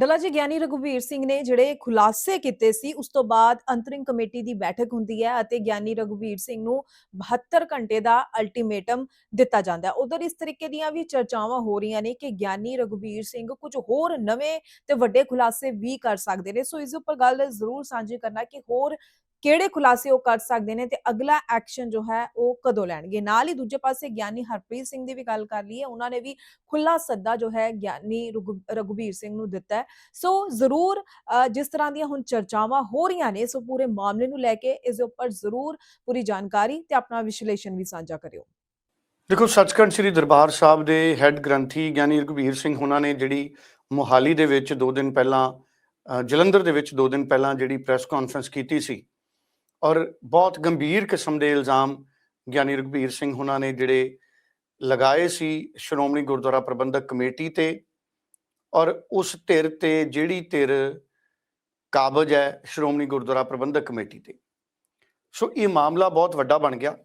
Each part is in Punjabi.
ਡੱਲਾ ਜੀ ਗਿਆਨੀ ਰਘੁਵੀਰ ਸਿੰਘ ਨੇ ਜਿਹੜੇ ਖੁਲਾਸੇ ਕੀਤੇ ਸੀ, ਉਸ ਤੋਂ ਬਾਅਦ ਅੰਤਰਿੰਗ ਕਮੇਟੀ ਦੀ ਬੈਠਕ ਹੁੰਦੀ ਹੈ ਅਤੇ ਗਿਆਨੀ ਰਘੁਵੀਰ ਸਿੰਘ ਨੂੰ 72 ਘੰਟੇ ਦਾ ਅਲਟੀਮੇਟਮ ਦਿੱਤਾ ਜਾਂਦਾ ਹੈ। ਉਧਰ ਇਸ ਤਰੀਕੇ ਦੀਆਂ ਵੀ ਚਰਚਾਵਾਂ ਹੋ ਰਹੀਆਂ ਨੇ ਕਿ ਗਿਆਨੀ ਰਘੁਵੀਰ ਸਿੰਘ ਕੁਝ ਹੋਰ ਨਵੇਂ ਤੇ ਵੱਡੇ ਖੁਲਾਸੇ ਵੀ ਕਰ ਸਕਦੇ ਨੇ। ਸੋ ਇਸ ਉੱਪਰ ਗੱਲ ਜ਼ਰੂਰ ਸਾਂਝੀ ਕਰਨਾ ਕਿ ਹੋਰ ਕਿਹੜੇ ਖੁਲਾਸੇ ਉਹ ਕਰ ਸਕਦੇ ਨੇ ਤੇ ਅਗਲਾ ਐਕਸ਼ਨ ਜੋ ਹੈ ਉਹ ਕਦੋਂ ਲੈਣਗੇ? ਨਾਲ ਹੀ ਦੂਜੇ ਪਾਸੇ ਗਿਆਨੀ ਹਰਪ੍ਰੀਤ ਸਿੰਘ ਦੀ ਵੀ ਗੱਲ ਕਰ ਲਈਏ, ਉਹਨਾਂ ਨੇ ਵੀ ਖੁੱਲਾ ਸੱਦਾ ਜੋ ਹੈ ਗਿਆਨੀ ਰਘੁ- ਰਘੁਬੀਰ ਸਿੰਘ ਨੂੰ ਦਿੱਤਾ ਹੈ। ਸੋ ਜ਼ਰੂਰ ਜਿਸ ਤਰ੍ਹਾਂ ਦੀਆਂ ਹੁਣ ਚਰਚਾਵਾਂ ਹੋ ਰਹੀਆਂ ਨੇ, ਸੋ ਪੂਰੇ ਮਾਮਲੇ ਨੂੰ ਲੈ ਕੇ ਇਸ ਦੇ ਉੱਪਰ ਜ਼ਰੂਰ ਪੂਰੀ ਜਾਣਕਾਰੀ ਤੇ ਆਪਣਾ ਵਿਸ਼ਲੇਸ਼ਣ ਵੀ ਸਾਂਝਾ ਕਰਿਓ। ਦੇਖੋ, ਸੱਚਖੰਡ ਸ੍ਰੀ ਦਰਬਾਰ ਸਾਹਿਬ ਦੇ ਹੈੱਡ ਗ੍ਰੰਥੀ ਗਿਆਨੀ ਰਘਬੀਰ ਸਿੰਘ ਉਹਨਾਂ ਨੇ ਜਿਹੜੀ ਮੁਹਾਲੀ ਦੇ ਵਿੱਚ 2 ਦਿਨ ਪਹਿਲਾਂ ਜਲੰਧਰ ਦੇ ਵਿੱਚ 2 ਦਿਨ ਪਹਿਲਾਂ ਜਿਹੜੀ ਪ੍ਰੈਸ ਕਾਨਫਰੰਸ ਕੀਤੀ ਸੀ ਔਰ ਬਹੁਤ ਗੰਭੀਰ ਕਿਸਮ ਦੇ ਇਲਜ਼ਾਮ ਗਿਆਨੀ ਰਘਬੀਰ ਸਿੰਘ ਉਹਨਾਂ ਨੇ ਜਿਹੜੇ ਲਗਾਏ ਸੀ ਸ਼੍ਰੋਮਣੀ ਗੁਰਦੁਆਰਾ ਪ੍ਰਬੰਧਕ ਕਮੇਟੀ ਤੇ ਔਰ ਉਸ ਧਿਰ ਤੇ ਜਿਹੜੀ ਧਿਰ ਕਾਬਜ ਹੈ ਸ਼੍ਰੋਮਣੀ ਗੁਰਦੁਆਰਾ ਪ੍ਰਬੰਧਕ ਕਮੇਟੀ ਤੇ। ਸੋ ਇਹ ਮਾਮਲਾ ਬਹੁਤ ਵੱਡਾ ਬਣ ਗਿਆ।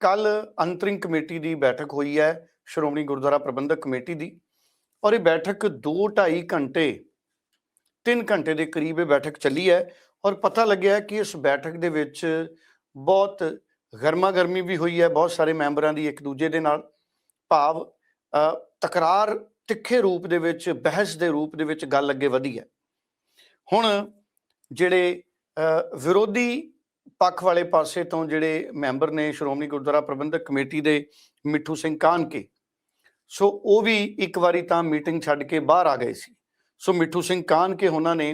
ਕੱਲ ਅੰਤਰਿੰਗ ਕਮੇਟੀ ਦੀ ਬੈਠਕ ਹੋਈ ਹੈ ਸ਼੍ਰੋਮਣੀ ਗੁਰਦੁਆਰਾ ਪ੍ਰਬੰਧਕ ਕਮੇਟੀ ਦੀ ਔਰ ਇਹ ਬੈਠਕ 2.5 ਘੰਟੇ 3 ਘੰਟੇ ਦੇ ਕਰੀਬ ਇਹ ਬੈਠਕ ਚੱਲੀ ਹੈ। ਔਰ ਪਤਾ ਲੱਗਿਆ ਕਿ ਇਸ ਬੈਠਕ ਦੇ ਵਿੱਚ ਬਹੁਤ ਗਰਮਾ ਗਰਮੀ ਵੀ ਹੋਈ ਹੈ, ਬਹੁਤ ਸਾਰੇ ਮੈਂਬਰਾਂ ਦੀ ਇੱਕ ਦੂਜੇ ਦੇ ਨਾਲ ਭਾਵ ਤਕਰਾਰ ਤਿੱਖੇ ਰੂਪ ਦੇ ਵਿੱਚ, ਬਹਿਸ ਦੇ ਰੂਪ ਦੇ ਵਿੱਚ ਗੱਲ ਅੱਗੇ ਵਧੀ ਹੈ। ਹੁਣ ਜਿਹੜੇ ਵਿਰੋਧੀ ਪੱਖ ਵਾਲੇ ਪਾਸੇ ਤੋਂ ਜਿਹੜੇ ਮੈਂਬਰ ਨੇ ਸ਼੍ਰੋਮਣੀ ਗੁਰਦੁਆਰਾ ਪ੍ਰਬੰਧਕ ਕਮੇਟੀ ਦੇ ਮਿੱਠੂ ਸਿੰਘ ਕਾਨਕੇ, ਸੋ ਉਹ ਵੀ ਇੱਕ ਵਾਰੀ ਤਾਂ ਮੀਟਿੰਗ ਛੱਡ ਕੇ ਬਾਹਰ ਆ ਗਏ ਸੀ। ਸੋ ਮਿੱਠੂ ਸਿੰਘ ਕਾਨਕੇ, ਉਹਨਾਂ ਨੇ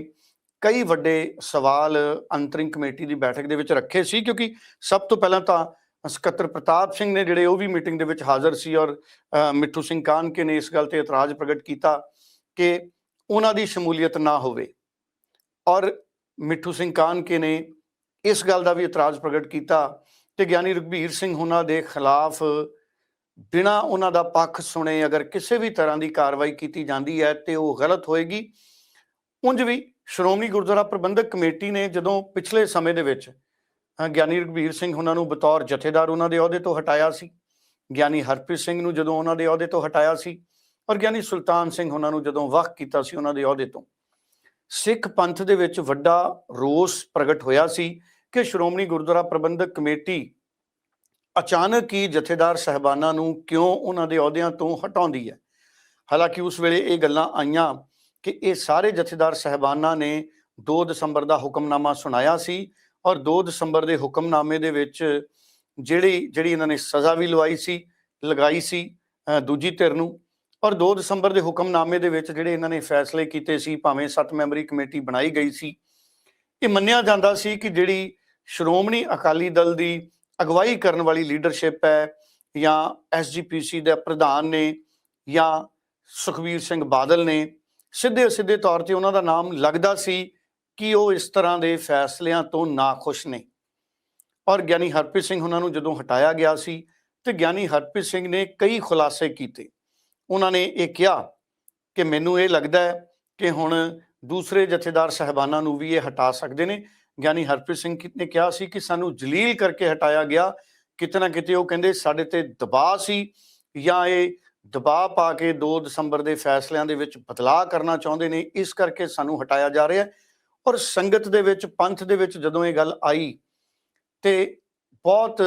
ਕਈ ਵੱਡੇ ਸਵਾਲ ਅੰਤਰਿੰਗ ਕਮੇਟੀ ਦੀ ਬੈਠਕ ਦੇ ਵਿੱਚ ਰੱਖੇ ਸੀ, ਕਿਉਂਕਿ ਸਭ ਤੋਂ ਪਹਿਲਾਂ ਤਾਂ ਸਕੱਤਰ ਪ੍ਰਤਾਪ ਸਿੰਘ ਨੇ ਜਿਹੜੇ ਉਹ ਵੀ ਮੀਟਿੰਗ ਦੇ ਵਿੱਚ ਹਾਜ਼ਰ ਸੀ ਔਰ ਮਿੱਠੂ ਸਿੰਘ ਕਾਨਕੇ ਨੇ ਇਸ ਗੱਲ ਤੇ ਇਤਰਾਜ਼ ਪ੍ਰਗਟ ਕੀਤਾ ਕਿ ਉਹਨਾਂ ਦੀ ਸ਼ਮੂਲੀਅਤ ਨਾ ਹੋਵੇ। ਔਰ ਮਿੱਠੂ ਸਿੰਘ ਕਾਨਕੇ ਨੇ ਇਸ ਗੱਲ ਦਾ ਵੀ ਇਤਰਾਜ਼ ਪ੍ਰਗਟ ਕੀਤਾ ਕਿ ਗਿਆਨੀ ਰਘਬੀਰ ਸਿੰਘ ਉਹਨਾਂ ਦੇ ਖਿਲਾਫ ਬਿਨਾ ਉਹਨਾਂ ਦਾ ਪੱਖ ਸੁਣੇ ਅਗਰ ਕਿਸੇ ਵੀ ਤਰ੍ਹਾਂ ਦੀ ਕਾਰਵਾਈ ਕੀਤੀ ਜਾਂਦੀ ਹੈ ਤੇ ਉਹ ਗਲਤ ਹੋਏਗੀ। ਉਂਝ ਵੀ ਸ਼੍ਰੋਮਣੀ ਗੁਰਦੁਆਰਾ ਪ੍ਰਬੰਧਕ ਕਮੇਟੀ ਨੇ ਜਦੋਂ ਪਿਛਲੇ ਸਮੇਂ ਦੇ ਵਿੱਚ ਗਿਆਨੀ ਰਘਬੀਰ ਸਿੰਘ ਉਹਨਾਂ ਨੂੰ ਬਤੌਰ ਜਥੇਦਾਰ ਉਹਨਾਂ ਦੇ ਅਹੁਦੇ ਤੋਂ ਹਟਾਇਆ ਸੀ, ਗਿਆਨੀ ਹਰਪ੍ਰੀਤ ਸਿੰਘ ਨੂੰ ਜਦੋਂ ਉਹਨਾਂ ਦੇ ਅਹੁਦੇ ਤੋਂ ਹਟਾਇਆ ਸੀ ਔਰ ਗਿਆਨੀ ਸੁਲਤਾਨ ਸਿੰਘ ਉਹਨਾਂ ਨੂੰ ਜਦੋਂ ਵਕ ਕੀਤਾ ਸੀ ਉਹਨਾਂ ਦੇ ਅਹੁਦੇ ਤੋਂ, ਸਿੱਖ ਪੰਥ ਦੇ ਵਿੱਚ ਵੱਡਾ ਰੋਸ ਪ੍ਰਗਟ ਹੋਇਆ ਸੀ ਕਿ ਸ਼੍ਰੋਮਣੀ ਗੁਰਦੁਆਰਾ ਪ੍ਰਬੰਧਕ ਕਮੇਟੀ ਅਚਾਨਕ ਹੀ ਜਥੇਦਾਰ ਸਹਿਬਾਨਾਂ ਨੂੰ ਕਿਉਂ ਉਹਨਾਂ ਦੇ ਅਹੁਦਿਆਂ ਤੋਂ ਹਟਾਉਂਦੀ ਹੈ? ਹਾਲਾਂਕਿ ਉਸ ਵੇਲੇ ਇਹ ਗੱਲਾਂ ਆਈਆਂ ਕਿ ਇਹ ਸਾਰੇ ਜਥੇਦਾਰ ਸਹਿਬਾਨਾਂ ਨੇ 2 ਦਸੰਬਰ ਦਾ ਹੁਕਮਨਾਮਾ ਸੁਣਾਇਆ ਸੀ ਔਰ 2 ਦਸੰਬਰ ਦੇ ਹੁਕਮਨਾਮੇ ਦੇ ਵਿੱਚ ਜਿਹੜੀ ਜਿਹੜੀ ਇਹਨਾਂ ਨੇ ਸਜ਼ਾ ਵੀ ਲਵਾਈ ਸੀ, ਲਗਾਈ ਸੀ ਦੂਜੀ ਧਿਰ ਨੂੰ ਔਰ 2 ਦਸੰਬਰ ਦੇ ਹੁਕਮਨਾਮੇ ਦੇ ਵਿੱਚ ਜਿਹੜੇ ਇਹਨਾਂ ਨੇ ਫੈਸਲੇ ਕੀਤੇ ਸੀ, ਭਾਵੇਂ 7 ਮੈਂਬਰੀ ਕਮੇਟੀ ਬਣਾਈ ਗਈ ਸੀ, ਇਹ ਮੰਨਿਆ ਜਾਂਦਾ ਸੀ ਕਿ ਜਿਹੜੀ ਸ਼੍ਰੋਮਣੀ ਅਕਾਲੀ ਦਲ ਦੀ ਅਗਵਾਈ ਕਰਨ ਵਾਲੀ ਲੀਡਰਸ਼ਿਪ ਹੈ ਜਾਂ ਐਸਜੀਪੀਸੀ ਦੇ ਪ੍ਰਧਾਨ ਨੇ ਜਾਂ ਸੁਖਵੀਰ ਸਿੰਘ ਬਾਦਲ ਨੇ ਸਿੱਧੇ ਸਿੱਧੇ ਤੌਰ ਤੇ ਉਹਨਾਂ ਦਾ ਨਾਮ ਲੱਗਦਾ ਸੀ ਕਿ ਉਹ ਇਸ ਤਰ੍ਹਾਂ ਦੇ ਫੈਸਲਿਆਂ ਤੋਂ ਨਾਖੁਸ਼ ਨੇ। ਔਰ ਗਿਆਨੀ ਹਰਪ੍ਰੀਤ ਸਿੰਘ ਉਹਨਾਂ ਨੂੰ ਜਦੋਂ ਹਟਾਇਆ ਗਿਆ ਸੀ ਤੇ ਗਿਆਨੀ ਹਰਪ੍ਰੀਤ ਸਿੰਘ ਨੇ ਕਈ ਖੁਲਾਸੇ ਕੀਤੇ। ਉਹਨਾਂ ਨੇ ਇਹ ਕਿਹਾ ਕਿ ਮੈਨੂੰ ਇਹ ਲੱਗਦਾ ਹੈ ਕਿ ਹੁਣ ਦੂਸਰੇ ਜਥੇਦਾਰ ਸਹਿਬਾਨਾਂ ਨੂੰ ਵੀ ਇਹ ਹਟਾ ਸਕਦੇ ਨੇ। ਗਿਆਨੀ ਹਰਪ੍ਰੀਤ ਸਿੰਘ ਕੀ- ਨੇ ਕਿਹਾ ਸੀ ਕਿ ਸਾਨੂੰ ਜਲੀਲ ਕਰਕੇ ਹਟਾਇਆ ਗਿਆ। ਕਿਤੇ ਨਾ ਕਿਤੇ ਉਹ ਕਹਿੰਦੇ ਸਾਡੇ ਤੇ ਦਬਾਅ ਸੀ ਜਾਂ ਇਹ ਦਬਾਅ ਪਾ ਕੇ 2 ਦਸੰਬਰ ਦੇ ਫੈਸਲਿਆਂ ਦੇ ਵਿੱਚ ਬਦਲਾਅ ਕਰਨਾ ਚਾਹੁੰਦੇ ਨੇ, ਇਸ ਕਰਕੇ ਸਾਨੂੰ ਹਟਾਇਆ ਜਾ ਰਿਹਾ ਹੈ। ਔਰ ਸੰਗਤ ਦੇ ਵਿੱਚ, ਪੰਥ ਦੇ ਵਿੱਚ ਜਦੋਂ ਇਹ ਗੱਲ ਆਈ, ਤੇ ਬਹੁਤ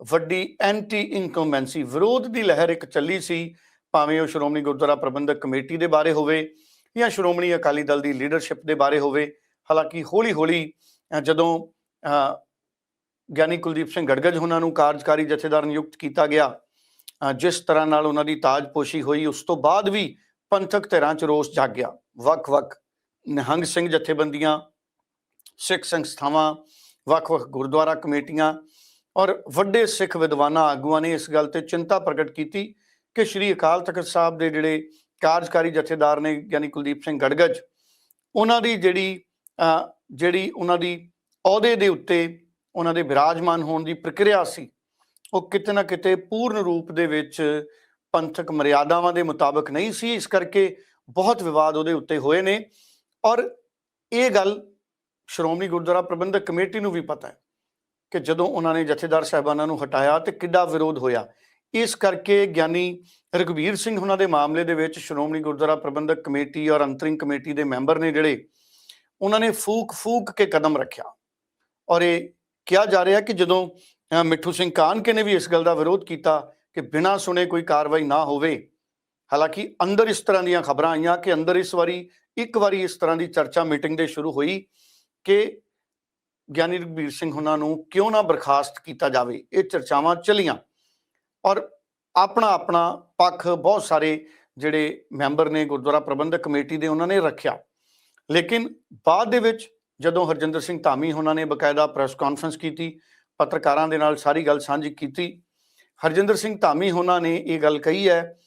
ਵੱਡੀ ਐਂਟੀ ਇਨਕੰਬੈਂਸੀ ਵਿਰੋਧ ਦੀ ਲਹਿਰ ਇੱਕ ਚੱਲੀ ਸੀ, ਭਾਵੇਂ ਉਹ ਸ਼੍ਰੋਮਣੀ ਗੁਰਦੁਆਰਾ ਪ੍ਰਬੰਧਕ ਕਮੇਟੀ ਦੇ ਬਾਰੇ ਹੋਵੇ ਜਾਂ ਸ਼੍ਰੋਮਣੀ ਅਕਾਲੀ ਦਲ ਦੀ ਲੀਡਰਸ਼ਿਪ ਦੇ ਬਾਰੇ ਹੋਵੇ, ਹਾਲਾਂਕਿ ਹੌਲੀ-ਹੌਲੀ ਜਦੋਂ ਗਿਆਨੀ ਕੁਲਦੀਪ ਸਿੰਘ ਗੜਗੜ ਉਹਨਾਂ ਨੂੰ ਕਾਰਜਕਾਰੀ ਜਥੇਦਾਰ ਨਿਯੁਕਤ ਕੀਤਾ ਗਿਆ ਜਿਸ ਤਰ੍ਹਾਂ ਨਾਲ ਉਹਨਾਂ ਦੀ ਤਾਜਪੋਸ਼ੀ ਹੋਈ, ਉਸ ਤੋਂ ਬਾਅਦ ਵੀ ਪੰਥਕ ਧਿਰਾਂ 'ਚ ਰੋਸ ਜਾਗਿਆ। ਵੱਖ-ਵੱਖ ਨਿਹੰਗ ਸਿੰਘ ਜਥੇਬੰਦੀਆਂ, ਸਿੱਖ ਸੰਸਥਾਵਾਂ, ਵੱਖ-ਵੱਖ ਗੁਰਦੁਆਰਾ ਕਮੇਟੀਆਂ ਔਰ ਵੱਡੇ ਸਿੱਖ ਵਿਦਵਾਨਾਂ, ਆਗੂਆਂ ਨੇ ਇਸ ਗੱਲ ਤੇ ਚਿੰਤਾ ਪ੍ਰਗਟ ਕੀਤੀ ਕਿ ਸ੍ਰੀ ਅਕਾਲ ਤਖਤ ਸਾਹਿਬ ਦੇ ਜਿਹੜੇ ਕਾਰਜਕਾਰੀ ਜਥੇਦਾਰ ਨੇ, ਯਾਨੀ ਕੁਲਦੀਪ ਸਿੰਘ ਗੜਗੜ ਉਹਨਾਂ ਦੀ ਜਿਹੜੀ ਜਿਹੜੀ ਉਹਨਾਂ ਦੀ ਅਹੁਦੇ ਦੇ ਉੱਤੇ ਉਹਨਾਂ ਦੇ ਵਿਰਾਜਮਾਨ ਹੋਣ ਦੀ ਪ੍ਰਕਿਰਿਆ ਸੀ ਉਹ ਕਿਤੇ ਨਾ ਕਿਤੇ ਪੂਰਨ ਰੂਪ ਦੇ ਵਿੱਚ ਪੰਥਕ ਮਰਿਆਦਾਵਾਂ ਦੇ ਮੁਤਾਬਕ ਨਹੀਂ ਸੀ, ਇਸ ਕਰਕੇ ਬਹੁਤ ਵਿਵਾਦ ਉਹਦੇ ਉੱਤੇ ਹੋਏ ਨੇ। ਔਰ ਇਹ ਗੱਲ ਸ਼੍ਰੋਮਣੀ ਗੁਰਦੁਆਰਾ ਪ੍ਰਬੰਧਕ ਕਮੇਟੀ ਨੂੰ ਵੀ ਪਤਾ ਹੈ ਕਿ ਜਦੋਂ ਉਹਨਾਂ ਨੇ ਜਥੇਦਾਰ ਸਾਹਿਬਾਨਾਂ ਨੂੰ ਹਟਾਇਆ ਤੇ ਕਿੱਡਾ ਵਿਰੋਧ ਹੋਇਆ। ਇਸ ਕਰਕੇ ਗਿਆਨੀ ਰਘਵੀਰ ਸਿੰਘ ਉਹਨਾਂ ਦੇ ਮਾਮਲੇ ਦੇ ਵਿੱਚ ਸ਼੍ਰੋਮਣੀ ਗੁਰਦੁਆਰਾ ਪ੍ਰਬੰਧਕ ਕਮੇਟੀ ਔਰ ਅੰਤਰਿੰਗ ਕਮੇਟੀ ਦੇ ਮੈਂਬਰ ਨੇ ਜਿਹੜੇ, ਉਹਨਾਂ ਨੇ ਫੂਕ ਫੂਕ ਕੇ ਕਦਮ ਰੱਖਿਆ। ਔਰ ਇਹ ਕਿਹਾ ਜਾ ਰਿਹਾ ਕਿ ਜਦੋਂ ਮਿੱਠੂ ਸਿੰਘ ਕਾਨਕੇ ਨੇ ਵੀ ਇਸ ਗੱਲ ਦਾ ਵਿਰੋਧ ਕੀਤਾ ਕਿ ਬਿਨਾਂ ਸੁਣੇ ਕੋਈ ਕਾਰਵਾਈ ਨਾ ਹੋਵੇ। ਹਾਲਾਂਕਿ ਅੰਦਰ ਇਸ ਤਰ੍ਹਾਂ ਦੀਆਂ ਖਬਰਾਂ ਆਈਆਂ ਕਿ ਅੰਦਰ ਇਸ ਵਾਰੀ, ਇੱਕ ਵਾਰੀ ਇਸ ਤਰ੍ਹਾਂ ਦੀ ਚਰਚਾ ਮੀਟਿੰਗ ਦੇ ਸ਼ੁਰੂ ਹੋਈ ਕਿ ਗਿਆਨੀ ਰਘਬੀਰ ਸਿੰਘ ਉਹਨਾਂ ਨੂੰ ਕਿਉਂ ਨਾ ਬਰਖਾਸਤ ਕੀਤਾ ਜਾਵੇ। ਇਹ ਚਰਚਾਵਾਂ ਚੱਲੀਆਂ ਔਰ ਆਪਣਾ ਆਪਣਾ ਪੱਖ ਬਹੁਤ ਸਾਰੇ ਜਿਹੜੇ ਮੈਂਬਰ ਨੇ ਗੁਰਦੁਆਰਾ ਪ੍ਰਬੰਧਕ ਕਮੇਟੀ ਦੇ ਉਹਨਾਂ ਨੇ ਰੱਖਿਆ। ਲੇਕਿਨ ਬਾਅਦ ਦੇ ਵਿੱਚ ਜਦੋਂ ਹਰਜਿੰਦਰ ਸਿੰਘ ਧਾਮੀ ਉਹਨਾਂ ਨੇ ਬਕਾਇਦਾ ਪ੍ਰੈਸ ਕਾਨਫਰੰਸ ਕੀਤੀ ਪੱਤਰਕਾਰਾਂ ਦੇ ਨਾਲ ਸਾਰੀ ਗੱਲ ਸਾਂਝੀ ਕੀਤੀ। ਹਰਜਿੰਦਰ ਸਿੰਘ ਧਾਮੀ ਉਹਨਾਂ ਨੇ ਇਹ ਗੱਲ ਕਹੀ ਹੈ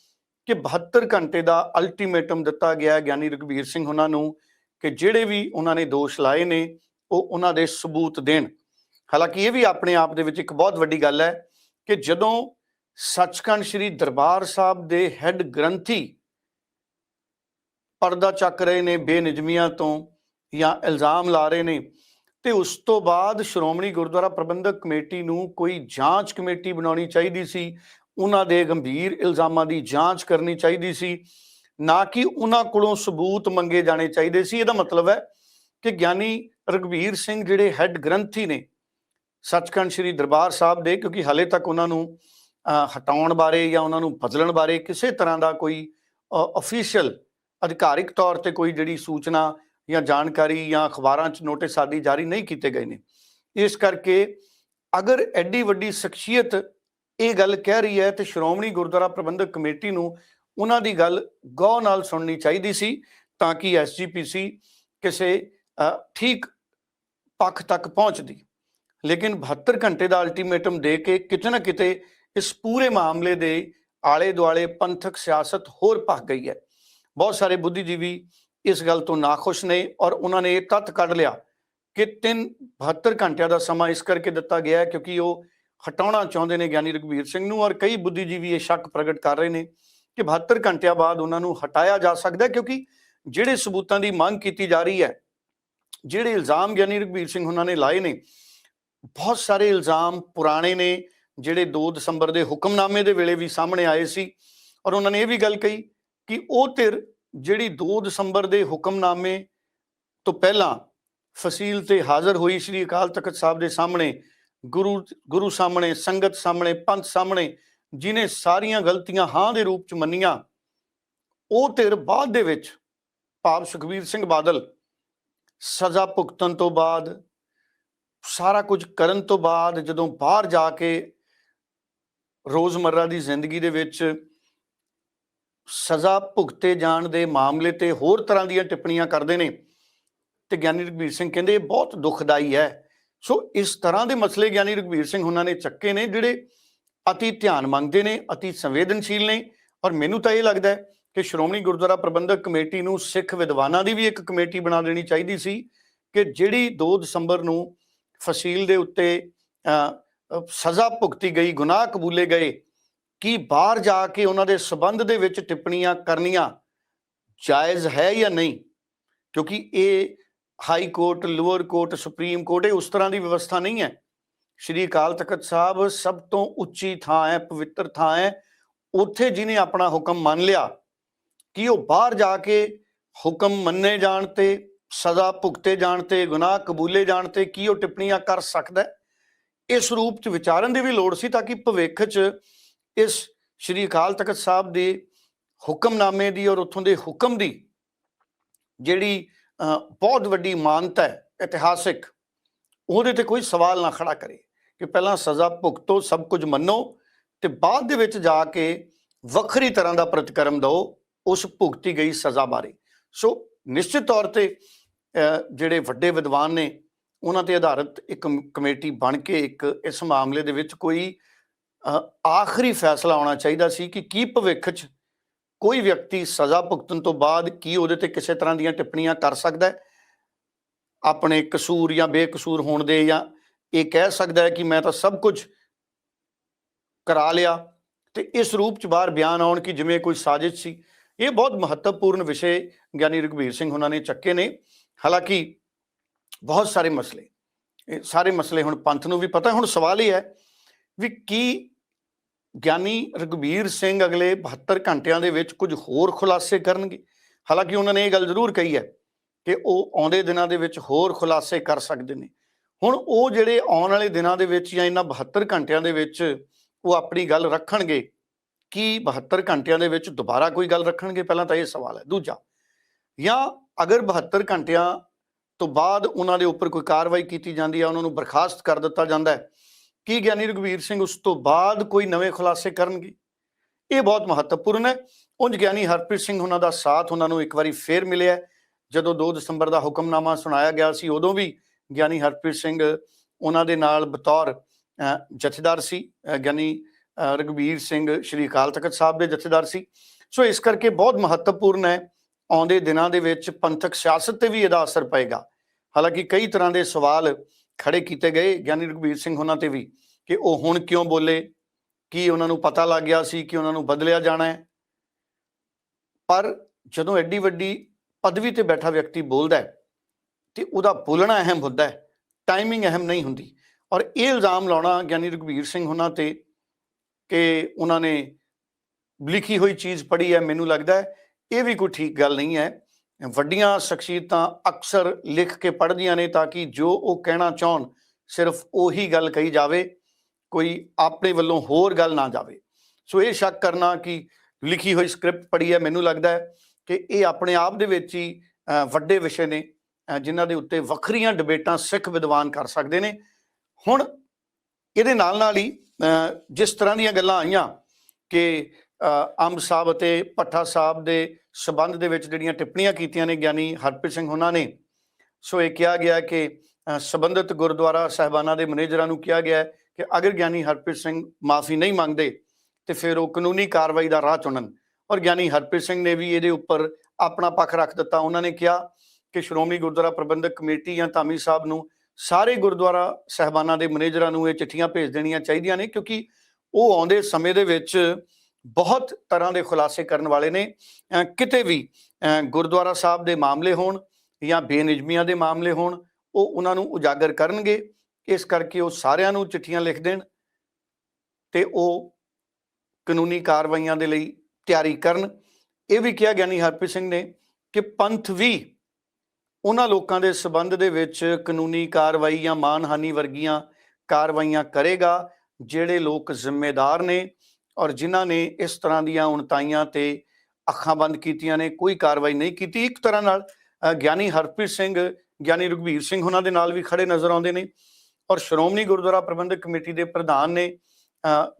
ਕਿ 72 ਘੰਟੇ ਦਾ ਅਲਟੀਮੇਟਮ ਦਿੱਤਾ ਗਿਆ ਗਿਆਨੀ ਰਘਬੀਰ ਸਿੰਘ ਉਹਨਾਂ ਨੂੰ ਕਿ ਜਿਹੜੇ ਵੀ ਉਹਨਾਂ ਨੇ ਦੋਸ਼ ਲਾਏ ਨੇ, ਉਹ ਉਹਨਾਂ ਦੇ ਸਬੂਤ ਦੇਣ। ਹਾਲਾਂਕਿ ਇਹ ਵੀ ਆਪਣੇ ਆਪ ਦੇ ਵਿੱਚ ਇੱਕ ਬਹੁਤ ਵੱਡੀ ਗੱਲ ਹੈ ਕਿ ਜਦੋਂ ਸੱਚਖੰਡ ਸ੍ਰੀ ਦਰਬਾਰ ਸਾਹਿਬ ਦੇ ਹੈੱਡ ਗ੍ਰੰਥੀ ਪਰਦਾ ਚੱਕ ਰਹੇ ਨੇ, ਬੇਨਿਜਮੀਆਂ ਤੋਂ ਜਾਂ ਇਲਜ਼ਾਮ ਲਾ ਰਹੇ ਨੇ ਤੇ ਉਸ ਤੋਂ ਬਾਅਦ ਸ਼੍ਰੋਮਣੀ ਗੁਰਦੁਆਰਾ ਪ੍ਰਬੰਧਕ ਕਮੇਟੀ ਨੂੰ ਕੋਈ ਜਾਂਚ ਕਮੇਟੀ ਬਣਾਉਣੀ ਚਾਹੀਦੀ ਸੀ। ਉਹਨਾਂ ਦੇ ਗੰਭੀਰ ਇਲਜ਼ਾਮਾਂ ਦੀ ਜਾਂਚ ਕਰਨੀ ਚਾਹੀਦੀ ਸੀ। ਨਾ ਕਿ ਉਹਨਾਂ ਕੋਲੋਂ ਸਬੂਤ ਮੰਗੇ ਜਾਣੇ ਚਾਹੀਦੇ ਸੀ। ਇਹਦਾ ਮਤਲਬ ਹੈ ਕਿ ਗਿਆਨੀ ਰਘਵੀਰ ਸਿੰਘ ਜਿਹੜੇ ਹੈੱਡ ਗ੍ਰੰਥੀ ਨੇ, ਸੱਚਖੰਡ ਸ੍ਰੀ ਦਰਬਾਰ ਸਾਹਿਬ ਦੇ, ਕਿਉਂਕਿ ਹਲੇ ਤੱਕ ਉਹਨਾਂ ਨੂੰ ਹਟਾਉਣ ਬਾਰੇ ਜਾਂ ਉਹਨਾਂ ਨੂੰ ਬਦਲਣ ਬਾਰੇ ਕਿਸੇ ਤਰ੍ਹਾਂ ਦਾ ਕੋਈ ਅਫੀਸ਼ੀਅਲ ਅਧਿਕਾਰਿਕ ਤੌਰ ਤੇ ਕੋਈ ਜਿਹੜੀ ਸੂਚਨਾ ਜਾਂ ਜਾਣਕਾਰੀ ਜਾਂ ਅਖਬਾਰਾਂ 'ਚ ਨੋਟਿਸ ਆਦਿ ਜਾਰੀ ਨਹੀਂ ਕੀਤੇ ਗਏ ਨੇ। ਇਸ ਕਰਕੇ ਅਗਰ ਐਡੀ ਵੱਡੀ ਸ਼ਖਸੀਅਤ ਇਹ ਗੱਲ ਕਹਿ ਰਹੀ ਹੈ ਤੇ ਸ਼੍ਰੋਮਣੀ ਗੁਰਦੁਆਰਾ ਪ੍ਰਬੰਧਕ ਕਮੇਟੀ ਨੂੰ ਉਹਨਾਂ ਦੀ ਗੱਲ ਗੌਰ ਨਾਲ ਸੁਣਨੀ ਚਾਹੀਦੀ ਸੀ ਤਾਂ ਕਿ ਐਸਜੀਪੀਸੀ ਕਿਸੇ ਠੀਕ ਪੱਖ ਤੱਕ ਪਹੁੰਚਦੀ। ਲੇਕਿਨ 72 ਘੰਟੇ ਦਾ ਅਲਟੀਮੇਟਮ ਦੇ ਕੇ ਕਿਤੇ ਨਾ ਕਿਤੇ ਇਸ ਪੂਰੇ ਮਾਮਲੇ ਦੇ ਆਲੇ ਦੁਆਲੇ ਪੰਥਕ ਸਿਆਸਤ ਹੋਰ ਭਖ ਗਈ ਹੈ। ਬਹੁਤ ਸਾਰੇ ਬੁੱਧੀਜੀਵੀ ਇਸ ਗੱਲ ਤੋਂ ਨਾਖੁਸ਼ ਨੇ ਔਰ ਉਹਨਾਂ ਨੇ ਇਹ ਤੱਥ ਕੱਢ ਲਿਆ ਕਿ ਤਿੰਨ 72 ਘੰਟਿਆਂ ਦਾ ਸਮਾਂ ਇਸ ਕਰਕੇ ਦਿੱਤਾ ਗਿਆ ਹੈ ਕਿਉਂਕਿ ਉਹ ਹਟਾਉਣਾ ਚਾਹੁੰਦੇ ਨੇ ਗਿਆਨੀ ਰਘਬੀਰ ਸਿੰਘ ਨੂੰ ਔਰ ਕਈ ਬੁੱਧੀਜੀਵੀ ਇਹ ਸ਼ੱਕ ਪ੍ਰਗਟ ਕਰ ਰਹੇ ਨੇ ਕਿ 72 ਘੰਟਿਆਂ ਬਾਅਦ ਉਹਨਾਂ ਨੂੰ ਹਟਾਇਆ ਜਾ ਸਕਦਾ ਕਿਉਂਕਿ ਜਿਹੜੇ ਸਬੂਤਾਂ ਦੀ ਮੰਗ ਕੀਤੀ ਜਾ ਰਹੀ ਹੈ, ਜਿਹੜੇ ਇਲਜ਼ਾਮ ਗਿਆਨੀ ਰਘਬੀਰ ਸਿੰਘ ਉਹਨਾਂ ਨੇ ਲਾਏ ਨੇ, ਬਹੁਤ ਸਾਰੇ ਇਲਜ਼ਾਮ ਪੁਰਾਣੇ ਨੇ, ਜਿਹੜੇ 2 ਦਸੰਬਰ ਦੇ ਹੁਕਮਨਾਮੇ ਦੇ ਵੇਲੇ ਵੀ ਸਾਹਮਣੇ ਆਏ ਸੀ ਔਰ ਉਹਨਾਂ ਨੇ ਇਹ ਵੀ ਗੱਲ ਕਹੀ ਕਿ ਉਹ ਧਿਰ ਜਿਹੜੀ 2 ਦਸੰਬਰ ਦੇ ਹੁਕਮਨਾਮੇ ਤੋਂ ਪਹਿਲਾਂ ਫਸੀਲ ਤੇ ਹਾਜ਼ਰ ਹੋਈ ਸ੍ਰੀ ਅਕਾਲ ਤਖਤ ਸਾਹਿਬ ਦੇ ਸਾਹਮਣੇ, ਗੁਰੂ ਗੁਰੂ ਸਾਹਮਣੇ, ਸੰਗਤ ਸਾਹਮਣੇ, ਪੰਥ ਸਾਹਮਣੇ, ਜਿਨੇ ਸਾਰੀਆਂ ਗਲਤੀਆਂ ਹਾਂ ਦੇ ਰੂਪ ਚ ਮੰਨੀਆਂ, ਉਹ ਧਿਰ ਬਾਅਦ ਦੇ ਵਿੱਚ ਭਾਵ ਸੁਖਬੀਰ ਸਿੰਘ ਬਾਦਲ ਸਜ਼ਾ ਭੁਗਤਣ ਤੋਂ ਬਾਅਦ, ਸਾਰਾ ਕੁਝ ਕਰਨ ਤੋਂ ਬਾਅਦ ਜਦੋਂ ਬਾਹਰ ਜਾ ਕੇ ਰੋਜ਼ਮਰਰਾ ਦੀ ਜ਼ਿੰਦਗੀ ਦੇ ਵਿੱਚ ਸਜ਼ਾ ਭੁਗਤੇ ਜਾਣ ਦੇ ਮਾਮਲੇ ਤੇ ਹੋਰ ਤਰ੍ਹਾਂ ਦੀਆਂ ਟਿੱਪਣੀਆਂ ਕਰਦੇ ਨੇ। ਤੇ ਗਿਆਨੀ ਰਘਬੀਰ ਸਿੰਘ ਕਹਿੰਦੇ ਇਹ ਬਹੁਤ ਦੁਖਦਾਈ ਹੈ। ਸੋ ਇਸ ਤਰ੍ਹਾਂ ਦੇ ਮਸਲੇ ਗਿਆਨੀ ਰਘਬੀਰ ਸਿੰਘ ਉਹਨਾਂ ਨੇ ਚੱਕੇ ਨੇ ਜਿਹੜੇ ਅਤੀ ਧਿਆਨ ਮੰਗਦੇ ਨੇ, ਅਤੀ ਸੰਵੇਦਨਸ਼ੀਲ ਨੇ। ਔਰ ਮੈਨੂੰ ਤਾਂ ਇਹ ਲੱਗਦਾ ਹੈ ਕਿ ਸ਼੍ਰੋਮਣੀ ਗੁਰਦੁਆਰਾ ਪ੍ਰਬੰਧਕ ਕਮੇਟੀ ਨੂੰ ਸਿੱਖ ਵਿਦਵਾਨਾਂ ਦੀ ਵੀ ਇੱਕ ਕਮੇਟੀ ਬਣਾ ਦੇਣੀ ਚਾਹੀਦੀ ਸੀ ਕਿ ਜਿਹੜੀ 2 ਦਸੰਬਰ ਨੂੰ ਫਸੀਲ ਦੇ ਉੱਤੇ ਸਜ਼ਾ ਭੁਗਤੀ ਗਈ, ਗੁਨਾਹ ਕਬੂਲੇ ਗਏ ਕਿ ਬਾਹਰ ਜਾ ਕੇ ਉਹਨਾਂ ਦੇ ਸਬੰਧ ਦੇ ਵਿੱਚ ਟਿੱਪਣੀਆਂ ਕਰਨੀਆਂ ਜਾਇਜ਼ ਹੈ ਜਾਂ ਨਹੀਂ? ਕਿਉਂਕਿ ਇਹ high court, lower court, supreme court, ਇਹ ਉਸ ਤਰ੍ਹਾਂ ਦੀ ਵਿਵਸਥਾ ਨਹੀਂ ਹੈ। ਸ਼੍ਰੀ ਅਕਾਲ ਤਖਤ ਸਾਹਿਬ ਸਭ ਤੋਂ ਉੱਚੀ ਥਾਂ ਹੈ, ਪਵਿੱਤਰ ਥਾਂ ਹੈ। ਉੱਥੇ ਜਿਹਨੇ ਆਪਣਾ ਹੁਕਮ ਮੰਨ ਲਿਆ ਕਿ ਉਹ ਬਾਹਰ ਜਾ ਕੇ ਹੁਕਮ ਮੰਨੇ ਜਾਣ ਤੇ, ਸਜ਼ਾ ਭੁਗਤੇ ਜਾਣ ਤੇ, ਗੁਨਾਹ ਕਬੂਲੇ ਜਾਣ ਤੇ ਕੀ ਉਹ ਟਿੱਪਣੀਆਂ ਕਰ ਸਕਦਾ ਇਸ ਰੂਪ ਚ ਵਿਚਾਰਨ ਦੀ ਵੀ ਲੋੜ ਸੀ ਤਾਂ ਕਿ ਭਵਿੱਖ ਚ ਇਸ ਸ਼੍ਰੀ ਅਕਾਲ ਤਖਤ ਸਾਹਿਬ ਦੇ ਹੁਕਮਨਾਮੇ ਦੀ ਔਰ ਉੱਥੋਂ ਦੇ ਹੁਕਮ ਦੀ ਜਿਹੜੀ ਅ, ਬਹੁਤ ਵੱਡੀ ਮਾਨਤਾ ਹੈ ਇਤਿਹਾਸਿਕ ਉਹਦੇ ਤੇ ਕੋਈ ਸਵਾਲ ਨਾ ਖੜਾ ਕਰੇ ਕਿ ਪਹਿਲਾਂ ਸਜ਼ਾ ਭੁਗਤੋ ਸਭ ਕੁਝ ਮੰਨੋ ਤੇ ਬਾਅਦ ਦੇ ਵਿੱਚ ਜਾ ਕੇ ਵੱਖਰੀ ਤਰ੍ਹਾਂ ਦਾ ਪ੍ਰਤੀਕਰਮ ਦਿਓ ਉਸ ਭੁਗਤੀ ਗਈ ਸਜ਼ਾ ਬਾਰੇ। ਸੋ ਨਿਸ਼ਚਿਤ ਤੌਰ ਤੇ ਅ, ਜਿਹੜੇ ਵੱਡੇ ਵਿਦਵਾਨ ਨੇ ਉਹਨਾਂ ਤੇ ਆਧਾਰਿਤ ਇੱਕ ਕਮੇਟੀ ਬਣ ਕੇ ਇੱਕ ਇਸ ਮਾਮਲੇ ਦੇ ਵਿੱਚ ਕੋਈ ਆਖਰੀ ਫੈਸਲਾ ਆਉਣਾ ਚਾਹੀਦਾ ਸੀ ਕਿ ਕੀ ਭਵਿੱਖ 'ਚ ਕੋਈ ਵਿਅਕਤੀ ਸਜ਼ਾ ਭੁਗਤਣ ਤੋਂ ਬਾਅਦ ਕੀ ਉਹਦੇ ਤੇ ਕਿਸੇ ਤਰ੍ਹਾਂ ਦੀਆਂ ਟਿੱਪਣੀਆਂ ਕਰ ਸਕਦਾ ਹੈ? ਆਪਣੇ ਕਸੂਰ ਜਾਂ ਬੇਕਸੂਰ ਹੋਣ ਦੇ ਜਾਂ ਇਹ ਕਹਿ ਸਕਦਾ ਹੈ ਕਿ ਮੈਂ ਤਾਂ ਸਭ ਕੁਝ ਕਰਾ ਲਿਆ ਤੇ ਇਸ ਰੂਪ ਚ ਬਾਹਰ ਬਿਆਨ ਆਉਣ ਕਿ ਜਿਵੇਂ ਕੋਈ ਸਾਜ਼ਿਸ਼ ਸੀ। ਇਹ ਬਹੁਤ ਮਹੱਤਵਪੂਰਨ ਵਿਸ਼ੇ ਗਿਆਨੀ ਰਘਬੀਰ ਸਿੰਘ ਉਹਨਾਂ ਨੇ ਚੱਕੇ ਨੇ। ਹਾਲਾਂਕਿ ਬਹੁਤ ਸਾਰੇ ਮਸਲੇ, ਇਹ ਸਾਰੇ ਮਸਲੇ ਹੁਣ ਪੰਥ ਨੂੰ ਵੀ ਪਤਾ, ਹੁਣ ਸਵਾਲ ਇਹ ਹੈ ਵੀ ਕੀ ਗਿਆਨੀ ਰਘਬੀਰ ਸਿੰਘ ਅਗਲੇ 72 ਘੰਟਿਆਂ ਦੇ ਵਿੱਚ ਕੁਝ ਹੋਰ ਖੁਲਾਸੇ ਕਰਨਗੇ। ਹਾਲਾਂਕਿ ਉਹਨਾਂ ਨੇ ਇਹ ਗੱਲ ਜ਼ਰੂਰ ਕਹੀ ਹੈ ਕਿ ਉਹ ਆਉਂਦੇ ਦਿਨਾਂ ਦੇ ਵਿੱਚ ਹੋਰ ਖੁਲਾਸੇ ਕਰ ਸਕਦੇ ਨੇ। ਹੁਣ ਉਹ ਜਿਹੜੇ ਆਉਣ ਵਾਲੇ ਦਿਨਾਂ ਦੇ ਵਿੱਚ ਜਾਂ ਇਹਨਾਂ 72 ਘੰਟਿਆਂ ਦੇ ਵਿੱਚ ਉਹ ਆਪਣੀ ਗੱਲ ਰੱਖਣਗੇ, ਕੀ 72 ਘੰਟਿਆਂ ਦੇ ਵਿੱਚ ਦੁਬਾਰਾ ਕੋਈ ਗੱਲ ਰੱਖਣਗੇ? ਪਹਿਲਾਂ ਤਾਂ ਇਹ ਸਵਾਲ ਹੈ। ਦੂਜਾ, ਜਾਂ ਅਗਰ 72 ਘੰਟਿਆਂ ਤੋਂ ਬਾਅਦ ਉਹਨਾਂ ਦੇ ਉੱਪਰ ਕੋਈ ਕਾਰਵਾਈ ਕੀਤੀ ਜਾਂਦੀ ਹੈ, ਉਹਨਾਂ ਨੂੰ ਬਰਖਾਸਤ ਕਰ ਦਿੱਤਾ ਜਾਂਦਾ ਹੈ ਕੀ ਗਿਆਨੀ ਰਘਵੀਰ ਸਿੰਘ ਉਸ ਤੋਂ ਬਾਅਦ ਕੋਈ ਨਵੇਂ ਖੁਲਾਸੇ ਕਰਨਗੇ? ਇਹ ਬਹੁਤ ਮਹੱਤਵਪੂਰਨ ਹੈ। ਉਂਝ ਗਿਆਨੀ ਹਰਪ੍ਰੀਤ ਸਿੰਘ ਉਹਨਾਂ ਦਾ ਸਾਥ ਉਹਨਾਂ ਨੂੰ ਇੱਕ ਵਾਰੀ ਫੇਰ ਮਿਲਿਆ ਜਦੋਂ 2 ਦਸੰਬਰ ਦਾ ਹੁਕਮਨਾਮਾ ਸੁਣਾਇਆ ਗਿਆ ਸੀ ਉਦੋਂ ਵੀ ਗਿਆਨੀ ਹਰਪ੍ਰੀਤ ਸਿੰਘ ਉਹਨਾਂ ਦੇ ਨਾਲ ਬਤੌਰ ਜਥੇਦਾਰ ਸੀ। ਗਿਆਨੀ ਅਹ, ਰਘਬੀਰ ਸਿੰਘ ਸ਼੍ਰੀ ਅਕਾਲ ਤਖਤ ਸਾਹਿਬ ਦੇ ਜਥੇਦਾਰ ਸੀ। ਸੋ ਇਸ ਕਰਕੇ ਬਹੁਤ ਮਹੱਤਵਪੂਰਨ ਹੈ ਆਉਂਦੇ ਦਿਨਾਂ ਦੇ ਵਿੱਚ ਪੰਥਕ ਸਿਆਸਤ ਤੇ ਵੀ ਇਹਦਾ ਅਸਰ ਪਏਗਾ। ਹਾਲਾਂਕਿ ਕਈ ਤਰ੍ਹਾਂ ਦੇ ਸਵਾਲ ਖੜੇ ਕੀਤੇ ਗਏ ਗਿਆਨੀ ਰਘਬੀਰ ਸਿੰਘ ਉਹਨਾਂ ਤੇ ਵੀ ਕਿ ਉਹ ਹੁਣ ਕਿਉਂ ਬੋਲੇ, ਕੀ ਉਹਨਾਂ ਨੂੰ ਪਤਾ ਲੱਗ ਗਿਆ ਸੀ ਕਿ ਉਹਨਾਂ ਨੂੰ ਬਦਲਿਆ ਜਾਣਾ ਹੈ। ਪਰ ਜਦੋਂ ਐਡੀ ਵੱਡੀ ਪਦਵੀ ਤੇ ਬੈਠਾ ਵਿਅਕਤੀ ਬੋਲਦਾ ਹੈ ਤੇ ਉਹਦਾ ਬੋਲਣਾ ਅਹਿਮ ਹੁੰਦਾ ਹੈ ਟਾਈਮਿੰਗ ਅਹਿਮ ਨਹੀਂ ਹੁੰਦੀ। ਔਰ ਇਹ ਇਲਜ਼ਾਮ ਲਾਉਣਾ ਗਿਆਨੀ ਰਘਬੀਰ ਸਿੰਘ ਉਹਨਾਂ ਤੇ ਕਿ ਉਹਨਾਂ ਨੇ ਲਿਖੀ ਹੋਈ ਚੀਜ਼ ਪੜ੍ਹੀ ਹੈ, ਮੈਨੂੰ ਲੱਗਦਾ ਇਹ ਵੀ ਕੋਈ ਠੀਕ ਗੱਲ ਨਹੀਂ ਹੈ। ਵੱਡੀਆਂ ਸ਼ਖਸੀਅਤਾਂ ਅਕਸਰ ਲਿਖ ਕੇ ਪੜ੍ਹਦੀਆਂ ਨੇ ਤਾਂ ਕਿ ਜੋ ਉਹ ਕਹਿਣਾ ਚਾਹਣ ਸਿਰਫ ਉਹੀ ਗੱਲ ਕਹੀ ਜਾਵੇ ਕੋਈ ਆਪਣੇ ਵੱਲੋਂ ਹੋਰ ਗੱਲ ਨਾ ਜਾਵੇ। ਸੋ ਇਹ ਸ਼ੱਕ ਕਰਨਾ ਕਿ ਲਿਖੀ ਹੋਈ ਸਕ੍ਰਿਪਟ ਪੜ੍ਹੀ ਹੈ ਮੈਨੂੰ ਲੱਗਦਾ ਹੈ ਕਿ ਇਹ ਆਪਣੇ ਆਪ ਦੇ ਵਿੱਚ ਹੀ ਵੱਡੇ ਵਿਸ਼ੇ ਨੇ ਅ, ਜਿਨ੍ਹਾਂ ਦੇ ਉੱਤੇ ਵੱਖਰੀਆਂ ਡਿਬੇਟਾਂ ਸਿੱਖ ਵਿਦਵਾਨ ਕਰ ਸਕਦੇ ਨੇ। ਹੁਣ ਇਹਦੇ ਨਾਲ ਨਾਲ ਹੀ ਜਿਸ ਤਰ੍ਹਾਂ ਦੀਆਂ ਗੱਲਾਂ ਆਈਆਂ ਕਿ ਅੰਬ ਸਾਹਿਬ ਅਤੇ ਭੱਠਾ ਸਾਹਿਬ ਦੇ ਸਬੰਧ ਦੇ ਵਿੱਚ ਜਿਹੜੀਆਂ ਟਿੱਪਣੀਆਂ ਕੀਤੀਆਂ ਨੇ ਗਿਆਨੀ ਹਰਪ੍ਰੀਤ ਸਿੰਘ ਉਹਨਾਂ ਨੇ ਸੋ ਇਹ ਕਿਹਾ ਗਿਆ ਕਿ ਅ, ਸੰਬੰਧਿਤ ਗੁਰਦੁਆਰਾ ਸਹਿਬਾਨਾਂ ਦੇ ਮੈਨੇਜਰਾਂ ਨੂੰ ਕਿਹਾ ਗਿਆ ਕਿ ਅਗਰ ਗਿਆਨੀ ਹਰਪ੍ਰੀਤ ਸਿੰਘ ਮਾਫੀ ਨਹੀਂ ਮੰਗਦੇ ਤੇ ਫਿਰ ਉਹ ਕਾਨੂੰਨੀ ਕਾਰਵਾਈ ਦਾ ਰਾਹ ਚੁਣਨ। ਔਰ ਗਿਆਨੀ ਹਰਪ੍ਰੀਤ ਸਿੰਘ ਨੇ ਵੀ ਇਹਦੇ ਉੱਪਰ ਆਪਣਾ ਪੱਖ ਰੱਖ ਦਿੱਤਾ। ਉਹਨਾਂ ਨੇ ਕਿਹਾ ਕਿ ਸ਼੍ਰੋਮਣੀ ਗੁਰਦੁਆਰਾ ਪ੍ਰਬੰਧਕ ਕਮੇਟੀ ਜਾਂ ਧਾਮੀ ਸਾਹਿਬ ਨੂੰ ਸਾਰੇ ਗੁਰਦੁਆਰਾ ਸਹਿਬਾਨਾਂ ਦੇ ਮੈਨੇਜਰਾਂ ਨੂੰ ਇਹ ਚਿੱਠੀਆਂ ਭੇਜ ਦੇਣੀਆਂ ਚਾਹੀਦੀਆਂ ਨੇ ਕਿਉਂਕਿ ਉਹ ਆਉਂਦੇ ਸਮੇਂ ਦੇ ਵਿੱਚ ਬਹੁਤ ਤਰ੍ਹਾਂ ਦੇ ਖੁਲਾਸੇ ਕਰਨ ਵਾਲੇ ਨੇ। ਕਿਤੇ ਵੀ ਗੁਰਦੁਆਰਾ ਸਾਹਿਬ ਦੇ ਮਾਮਲੇ ਹੋਣ ਜਾਂ ਬੇਨਿਜਮੀਆਂ ਦੇ ਮਾਮਲੇ ਹੋਣ, ਉਹ ਉਹਨਾਂ ਨੂੰ ਉਜਾਗਰ ਕਰਨਗੇ। ਇਸ ਕਰਕੇ ਉਹ ਸਾਰਿਆਂ ਨੂੰ ਚਿੱਠੀਆਂ ਲਿਖ ਦੇਣ ਤੇ ਉਹ ਕਾਨੂੰਨੀ ਕਾਰਵਾਈਆਂ ਦੇ ਲਈ ਤਿਆਰੀ ਕਰਨ। ਇਹ ਵੀ ਕਿਹਾ ਗਿਆਨੀ ਹਰਪ੍ਰੀਤ ਸਿੰਘ ਨੇ ਕਿ ਪੰਥ ਵੀ ਉਹਨਾਂ ਲੋਕਾਂ ਦੇ ਸਬੰਧ ਦੇ ਵਿੱਚ ਕਾਨੂੰਨੀ ਕਾਰਵਾਈ ਜਾਂ ਮਾਨਹਾਨੀ ਵਰਗੀਆਂ ਕਾਰਵਾਈਆਂ ਕਰੇਗਾ, ਜਿਹੜੇ ਲੋਕ ਜ਼ਿੰਮੇਦਾਰ ਨੇ ਔਰ ਜਿਨ੍ਹਾਂ ਨੇ ਇਸ ਤਰ੍ਹਾਂ ਦੀਆਂ ਉਣਤਾਈਆਂ ਤੇ ਅੱਖਾਂ ਬੰਦ ਕੀਤੀਆਂ ਨੇ, ਕੋਈ ਕਾਰਵਾਈ ਨਹੀਂ ਕੀਤੀ। ਇੱਕ ਤਰ੍ਹਾਂ ਨਾਲ ਗਿਆਨੀ ਹਰਪ੍ਰੀਤ ਸਿੰਘ, ਗਿਆਨੀ ਰਘਬੀਰ ਸਿੰਘ ਉਹਨਾਂ ਦੇ ਨਾਲ ਵੀ ਖੜੇ ਨਜ਼ਰ ਆਉਂਦੇ ਨੇ ਔਰ ਸ਼੍ਰੋਮਣੀ ਗੁਰਦੁਆਰਾ ਪ੍ਰਬੰਧਕ ਕਮੇਟੀ ਦੇ ਪ੍ਰਧਾਨ ਨੇ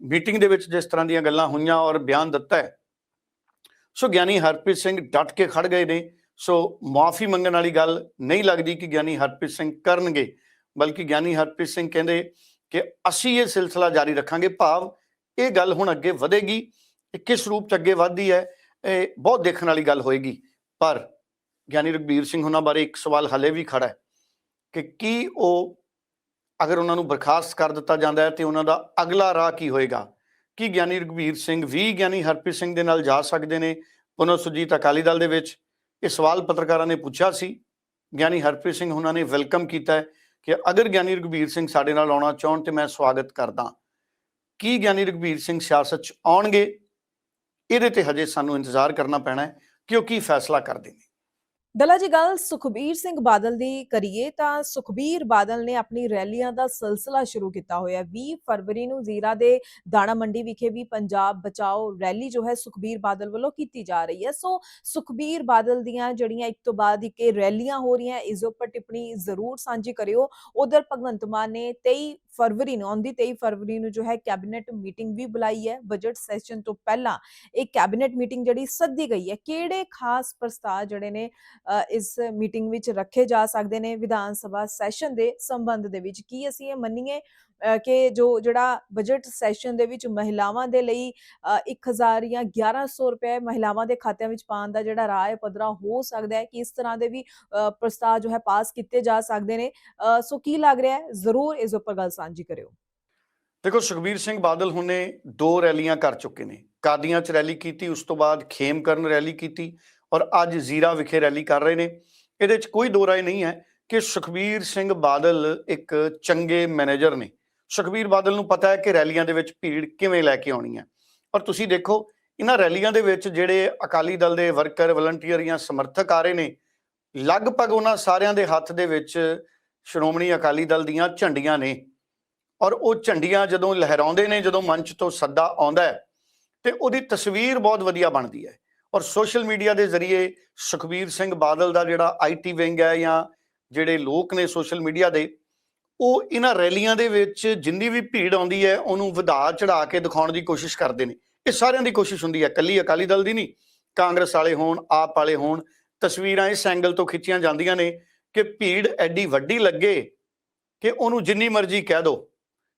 ਮੀਟਿੰਗ ਦੇ ਵਿੱਚ ਜਿਸ ਤਰ੍ਹਾਂ ਦੀਆਂ ਗੱਲਾਂ ਹੋਈਆਂ ਔਰ ਬਿਆਨ ਦਿੱਤਾ ਹੈ। ਸੋ ਗਿਆਨੀ ਹਰਪ੍ਰੀਤ ਸਿੰਘ ਡਟ ਕੇ ਖੜ ਗਏ ਨੇ। ਸੋ ਮਾਫੀ ਮੰਗਣ ਵਾਲੀ ਗੱਲ ਨਹੀਂ ਲੱਗਦੀ ਕਿ ਗਿਆਨੀ ਹਰਪ੍ਰੀਤ ਸਿੰਘ ਕਰਨਗੇ, ਬਲਕਿ ਗਿਆਨੀ ਹਰਪ੍ਰੀਤ ਸਿੰਘ ਕਹਿੰਦੇ ਕਿ ਅਸੀਂ ਇਹ ਸਿਲਸਿਲਾ ਜਾਰੀ ਰੱਖਾਂਗੇ। ਭਾਵ ਇਹ ਗੱਲ ਹੁਣ ਅੱਗੇ ਵਧੇਗੀ ਇਹ ਕਿਸ ਰੂਪ ਚ ਅੱਗੇ ਵਧਦੀ ਹੈ, ਇਹ ਬਹੁਤ ਦੇਖਣ ਵਾਲੀ ਗੱਲ ਹੋਏਗੀ। ਪਰ ਗਿਆਨੀ ਰਘਬੀਰ ਸਿੰਘ ਉਹਨਾਂ ਬਾਰੇ ਇੱਕ ਸਵਾਲ ਹਲੇ ਵੀ ਖੜਾ ਹੈ ਕਿ ਕੀ ਉਹ ਅਗਰ ਉਹਨਾਂ ਨੂੰ ਬਰਖਾਸਤ ਕਰ ਦਿੱਤਾ ਜਾਂਦਾ ਹੈ ਤੇ ਉਹਨਾਂ ਦਾ ਅਗਲਾ ਰਾਹ ਕੀ ਹੋਏਗਾ? ਕੀ ਗਿਆਨੀ ਰਘਬੀਰ ਸਿੰਘ ਵੀ ਗਿਆਨੀ ਹਰਪ੍ਰੀਤ ਸਿੰਘ ਦੇ ਨਾਲ ਜਾ ਸਕਦੇ ਨੇ ਪੁਨਰ ਸੁਜੀਤ ਅਕਾਲੀ ਦਲ ਦੇ ਵਿੱਚ? ਇਹ ਸਵਾਲ ਪੱਤਰਕਾਰਾਂ ਨੇ ਪੁੱਛਿਆ ਸੀ। ਗਿਆਨੀ ਹਰਪ੍ਰੀਤ ਸਿੰਘ ਉਹਨਾਂ ਨੇ ਵੈਲਕਮ ਕੀਤਾ ਕਿ ਅਗਰ ਗਿਆਨੀ ਰਘਬੀਰ ਸਿੰਘ ਸਾਡੇ ਨਾਲ ਆਉਣਾ ਚਾਹਣ ਤੇ ਮੈਂ ਸਵਾਗਤ ਕਰਦਾ। ਕੀ ਗਿਆਨੀ ਰਘਬੀਰ ਸਿੰਘ ਸਿਆਸਤ 'ਚ ਆਉਣਗੇ, ਇਹਦੇ ਤੇ ਹਜੇ ਸਾਨੂੰ ਇੰਤਜ਼ਾਰ ਕਰਨਾ ਪੈਣਾ ਹੈ ਕਿ ਉਹ ਕੀ ਫੈਸਲਾ ਕਰਦੇ ਨੇ। ਦਲਾ ਜੀ, ਗੱਲ ਸੁਖਬੀਰ ਸਿੰਘ ਬਾਦਲ ਦੀ ਕਰੀਏ ਤਾਂ ਸੁਖਬੀਰ ਬਾਦਲ ਨੇ ਆਪਣੀ ਰੈਲੀਆਂ ਦਾ ਸਿਲਸਿਲਾ ਸ਼ੁਰੂ ਕੀਤਾ ਹੋਇਆ। ਹੈ 20 ਫਰਵਰੀ ਨੂੰ ਜ਼ੀਰਾ ਦੇ ਦਾਣਾ ਮੰਡੀ ਵਿਖੇ ਵੀ ਪੰਜਾਬ ਬਚਾਓ ਰੈਲੀ ਜੋ ਹੈ ਸੁਖਬੀਰ ਬਾਦਲ ਵੱਲੋਂ ਕੀਤੀ ਜਾ ਰਹੀ ਹੈ। ਸੋ ਸੁਖਬੀਰ ਬਾਦਲ ਦੀਆਂ ਜਿਹੜੀਆਂ ਇੱਕ ਤੋਂ ਬਾਅਦ ਇੱਕ ਰੈਲੀਆਂ ਹੋ ਰਹੀਆਂ, ਇਸ ਉੱਪਰ ਟਿੱਪਣੀ ਜ਼ਰੂਰ ਸਾਂਝੀ ਕਰਿਓ। ਉਧਰ ਭਗਵੰਤ ਮਾਨ ਨੇ 23 ਫਰਵਰੀ ਨੂੰ, ਆਉਂਦੀ 23 ਫਰਵਰੀ ਨੂੰ ਜੋ ਹੈ ਕੈਬਨਿਟ ਮੀਟਿੰਗ ਵੀ ਬੁਲਾਈ ਹੈ। ਬਜਟ ਸੈਸ਼ਨ ਤੋਂ ਪਹਿਲਾਂ ਇਹ ਕੈਬਨਿਟ ਮੀਟਿੰਗ ਜਿਹੜੀ ਸੱਦੀ ਗਈ ਹੈ। ਕਿਹੜੇ ਖਾਸ ਪ੍ਰਸਤਾਵ ਜਿਹੜੇ ਨੇ ਇਸ ਮੀਟਿੰਗ ਵਿੱਚ ਰੱਖੇ ਜਾ ਸਕਦੇ ਨੇ ਵਿਧਾਨ ਸਭਾ ਸੈਸ਼ਨ ਦੇ ਸੰਬੰਧ ਦੇ ਵਿੱਚ। ਕੀ ਅਸੀਂ ਇਹ ਮੰਨੀਏ ਕਿ ਜੋ ਜਿਹੜਾ ਬਜਟ ਸੈਸ਼ਨ ਦੇ ਵਿੱਚ ਮਹਿਲਾਵਾਂ ਦੇ ਲਈ 1000 ਜਾਂ 1100 ਰੁਪਏ ਮਹਿਲਾਵਾਂ ਦੇ ਖਾਤਿਆਂ ਵਿੱਚ ਪਾਉਣ ਦਾ ਜਿਹੜਾ ਰਾਹ ਪੱਧਰਾ ਹੋ ਸਕਦਾ ਹੈ ਕਿ ਇਸ ਤਰ੍ਹਾਂ ਦੇ ਵੀ ਪ੍ਰਸਤਾਵ ਜੋ ਹੈ ਪਾਸ ਕੀਤੇ ਜਾ ਸਕਦੇ ਨੇ। ਸੋ ਕੀ ਲੱਗ ਰਿਹਾ ਹੈ? ਜ਼ਰੂਰ ਇਸ ਉੱਪਰ ਗੱਲ ਸਾਂਝੀ ਕਰਿਓ। ਦੇਖੋ, ਸੁਖਬੀਰ ਸਿੰਘ ਬਾਦਲ ਹੁਣੇ ਦੋ ਰੈਲੀਆਂ ਕਰ ਚੁੱਕੇ ਨੇ। ਕਾਦੀਆਂ 'ਚ ਰੈਲੀ ਕੀਤੀ, ਉਸ ਤੋਂ ਬਾਅਦ ਖੇਮਕਰਨ ਰੈਲੀ ਕੀਤੀ ਔਰ ਅੱਜ ਜ਼ੀਰਾ ਵਿਖੇ ਰੈਲੀ ਕਰ ਰਹੇ ਨੇ। ਇਹਦੇ 'ਚ ਕੋਈ ਦੋ ਰਾਏ ਨਹੀਂ ਹੈ ਕਿ ਸੁਖਬੀਰ ਸਿੰਘ ਬਾਦਲ ਇੱਕ ਚੰਗੇ ਮੈਨੇਜਰ ਨੇ। ਸੁਖਬੀਰ ਬਾਦਲ ਨੂੰ ਪਤਾ ਹੈ ਕਿ ਰੈਲੀਆਂ ਦੇ ਵਿੱਚ ਭੀੜ ਕਿਵੇਂ ਲੈ ਕੇ ਆਉਣੀ ਹੈ। ਔਰ ਤੁਸੀਂ ਦੇਖੋ, ਇਹਨਾਂ ਰੈਲੀਆਂ ਦੇ ਵਿੱਚ ਜਿਹੜੇ ਅਕਾਲੀ ਦਲ ਦੇ ਵਰਕਰ, ਵਲੰਟੀਅਰ ਜਾਂ ਸਮਰਥਕ ਆ ਰਹੇ ਨੇ, ਲਗਭਗ ਉਹਨਾਂ ਸਾਰਿਆਂ ਦੇ ਹੱਥ ਦੇ ਵਿੱਚ ਸ਼੍ਰੋਮਣੀ ਅਕਾਲੀ ਦਲ ਦੀਆਂ ਝੰਡੀਆਂ ਨੇ। ਔਰ ਉਹ ਝੰਡੀਆਂ ਜਦੋਂ ਲਹਿਰਾਉਂਦੇ ਨੇ, ਜਦੋਂ ਮੰਚ ਤੋਂ ਸੱਦਾ ਆਉਂਦਾ ਹੈ, ਤੇ ਉਹਦੀ ਤਸਵੀਰ ਬਹੁਤ ਵਧੀਆ ਬਣਦੀ ਹੈ। ਔਰ ਸੋਸ਼ਲ ਮੀਡੀਆ ਦੇ ਜ਼ਰੀਏ ਸੁਖਬੀਰ ਸਿੰਘ ਬਾਦਲ ਦਾ ਜਿਹੜਾ ਆਈਟੀ ਵਿੰਗ ਹੈ ਜਾਂ ਜਿਹੜੇ ਲੋਕ ਨੇ ਸੋਸ਼ਲ ਮੀਡੀਆ ਦੇ, ਉਹ ਇਹਨਾਂ ਰੈਲੀਆਂ ਦੇ ਵਿੱਚ ਜਿੰਨੀ ਵੀ ਭੀੜ ਆਉਂਦੀ ਹੈ, ਉਹਨੂੰ ਵਧਾ ਚੜਾ ਕੇ ਦਿਖਾਉਣ ਦੀ ਕੋਸ਼ਿਸ਼ ਕਰਦੇ ਨੇ। ਇਹ ਸਾਰਿਆਂ ਦੀ ਕੋਸ਼ਿਸ਼ ਹੁੰਦੀ ਹੈ। ਕੱਲੀ ਅਕਾਲੀ ਦਲ ਦੀ ਨਹੀਂ, ਕਾਂਗਰਸ ਵਾਲੇ ਹੋਣ, ਆਪ ਵਾਲੇ ਹੋਣ, ਤਸਵੀਰਾਂ ਇਸ ਐਂਗਲ ਤੋਂ ਖਿੱਚੀਆਂ ਜਾਂਦੀਆਂ ਨੇ ਕਿ ਭੀੜ ਐਡੀ ਵੱਡੀ ਲੱਗੇ ਕਿ ਉਹਨੂੰ ਜਿੰਨੀ ਮਰਜ਼ੀ ਕਹਿ ਦਿਓ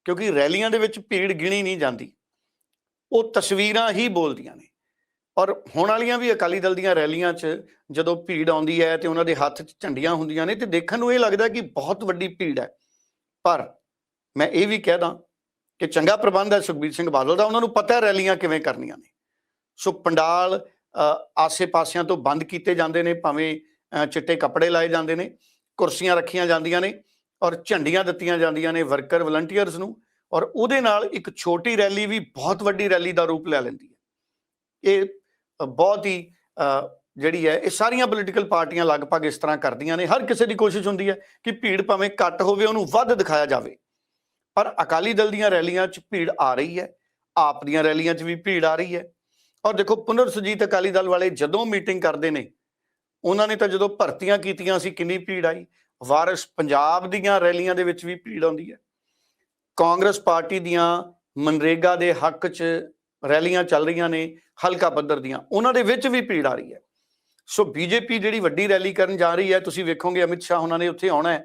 ਕਿਉਂਕਿ ਰੈਲੀਆਂ ਦੇ ਵਿੱਚ ਭੀੜ ਗਿਣੀ ਨਹੀਂ ਜਾਂਦੀ। ਉਹ ਤਸਵੀਰਾਂ ਹੀ ਬੋਲਦੀਆਂ ਨੇ। ਔਰ ਹੁਣ ਵਾਲੀਆਂ ਵੀ ਅਕਾਲੀ ਦਲ ਦੀਆਂ ਰੈਲੀਆਂ 'ਚ ਜਦੋਂ ਭੀੜ ਆਉਂਦੀ ਹੈ ਤੇ ਉਹਨਾਂ ਦੇ ਹੱਥ 'ਚ ਝੰਡੀਆਂ ਹੁੰਦੀਆਂ ਨੇ ਤੇ ਦੇਖਣ ਨੂੰ ਇਹ ਲੱਗਦਾ ਕਿ ਬਹੁਤ ਵੱਡੀ ਭੀੜ ਹੈ। ਪਰ ਮੈਂ ਇਹ ਵੀ ਕਹਿ ਦਾਂ ਕਿ ਚੰਗਾ ਪ੍ਰਬੰਧ ਹੈ ਸੁਖਬੀਰ ਸਿੰਘ ਬਾਦਲ ਦਾ। ਉਹਨਾਂ ਨੂੰ ਪਤਾ ਹੈ ਰੈਲੀਆਂ ਕਿਵੇਂ ਕਰਨੀਆਂ ਨੇ। ਸੋ ਪੰਡਾਲ ਆਸੇ-ਪਾਸਿਆਂ ਤੋਂ ਬੰਦ ਕੀਤੇ ਜਾਂਦੇ ਨੇ, ਭਾਵੇਂ ਚਿੱਟੇ ਕੱਪੜੇ ਲਾਏ ਜਾਂਦੇ ਨੇ, ਕੁਰਸੀਆਂ ਰੱਖੀਆਂ ਜਾਂਦੀਆਂ ਨੇ ਔਰ ਝੰਡੀਆਂ ਦਿੱਤੀਆਂ ਜਾਂਦੀਆਂ ਨੇ ਵਰਕਰ ਵਲੰਟੀਅਰਸ ਨੂੰ ਔਰ ਉਹਦੇ ਨਾਲ ਇੱਕ ਛੋਟੀ ਰੈਲੀ ਵੀ ਬਹੁਤ ਵੱਡੀ ਰੈਲੀ ਦਾ ਰੂਪ ਲੈ ਲੈਂਦੀ ਹੈ। ਇਹ ਬਹੁਤ ਹੀ ਜਿਹੜੀ ਹੈ, ਇਹ ਸਾਰੀਆਂ ਪੋਲੀਟੀਕਲ ਪਾਰਟੀਆਂ ਲਗਭਗ ਇਸ ਤਰ੍ਹਾਂ ਕਰਦੀਆਂ ਨੇ। ਹਰ ਕਿਸੇ ਦੀ ਕੋਸ਼ਿਸ਼ ਹੁੰਦੀ ਹੈ ਕਿ ਭੀੜ ਭਾਵੇਂ ਘੱਟ ਹੋਵੇ, ਉਹਨੂੰ ਵੱਧ ਦਿਖਾਇਆ ਜਾਵੇ। ਪਰ ਅਕਾਲੀ ਦਲ ਦੀਆਂ ਰੈਲੀਆਂ 'ਚ ਭੀੜ ਆ ਰਹੀ ਹੈ। ਆਪ ਦੀਆਂ ਰੈਲੀਆਂ 'ਚ ਵੀ ਭੀੜ ਆ ਰਹੀ ਹੈ। ਔਰ ਦੇਖੋ ਪੁਨਰ ਸੁਜੀਤ ਅਕਾਲੀ ਦਲ ਵਾਲੇ ਜਦੋਂ ਮੀਟਿੰਗ ਕਰਦੇ ਨੇ, ਉਹਨਾਂ ਨੇ ਤਾਂ ਜਦੋਂ ਭਰਤੀਆਂ ਕੀਤੀਆਂ ਸੀ, ਕਿੰਨੀ ਭੀੜ ਆਈ। ਵਾਰਿਸ ਪੰਜਾਬ ਦੀਆਂ ਰੈਲੀਆਂ ਦੇ ਵਿੱਚ ਵੀ ਭੀੜ ਆਉਂਦੀ ਹੈ। ਕਾਂਗਰਸ ਪਾਰਟੀ ਦੀਆਂ ਮਨਰੇਗਾ ਦੇ ਹੱਕ 'ਚ ਰੈਲੀਆਂ ਚੱਲ ਰਹੀਆਂ ਨੇ, ਹਲਕਾ ਪੱਧਰ ਦੀਆਂ, ਉਹਨਾਂ ਦੇ ਵਿੱਚ ਵੀ ਭੀੜ ਆ ਰਹੀ ਹੈ। ਸੋ ਬੀਜੇਪੀ ਜਿਹੜੀ ਵੱਡੀ ਰੈਲੀ ਕਰਨ ਜਾ ਰਹੀ ਹੈ, ਤੁਸੀਂ ਵੇਖੋਗੇ ਅਮਿਤ ਸ਼ਾਹ ਉਹਨਾਂ ਨੇ ਉੱਥੇ ਆਉਣਾ ਹੈ।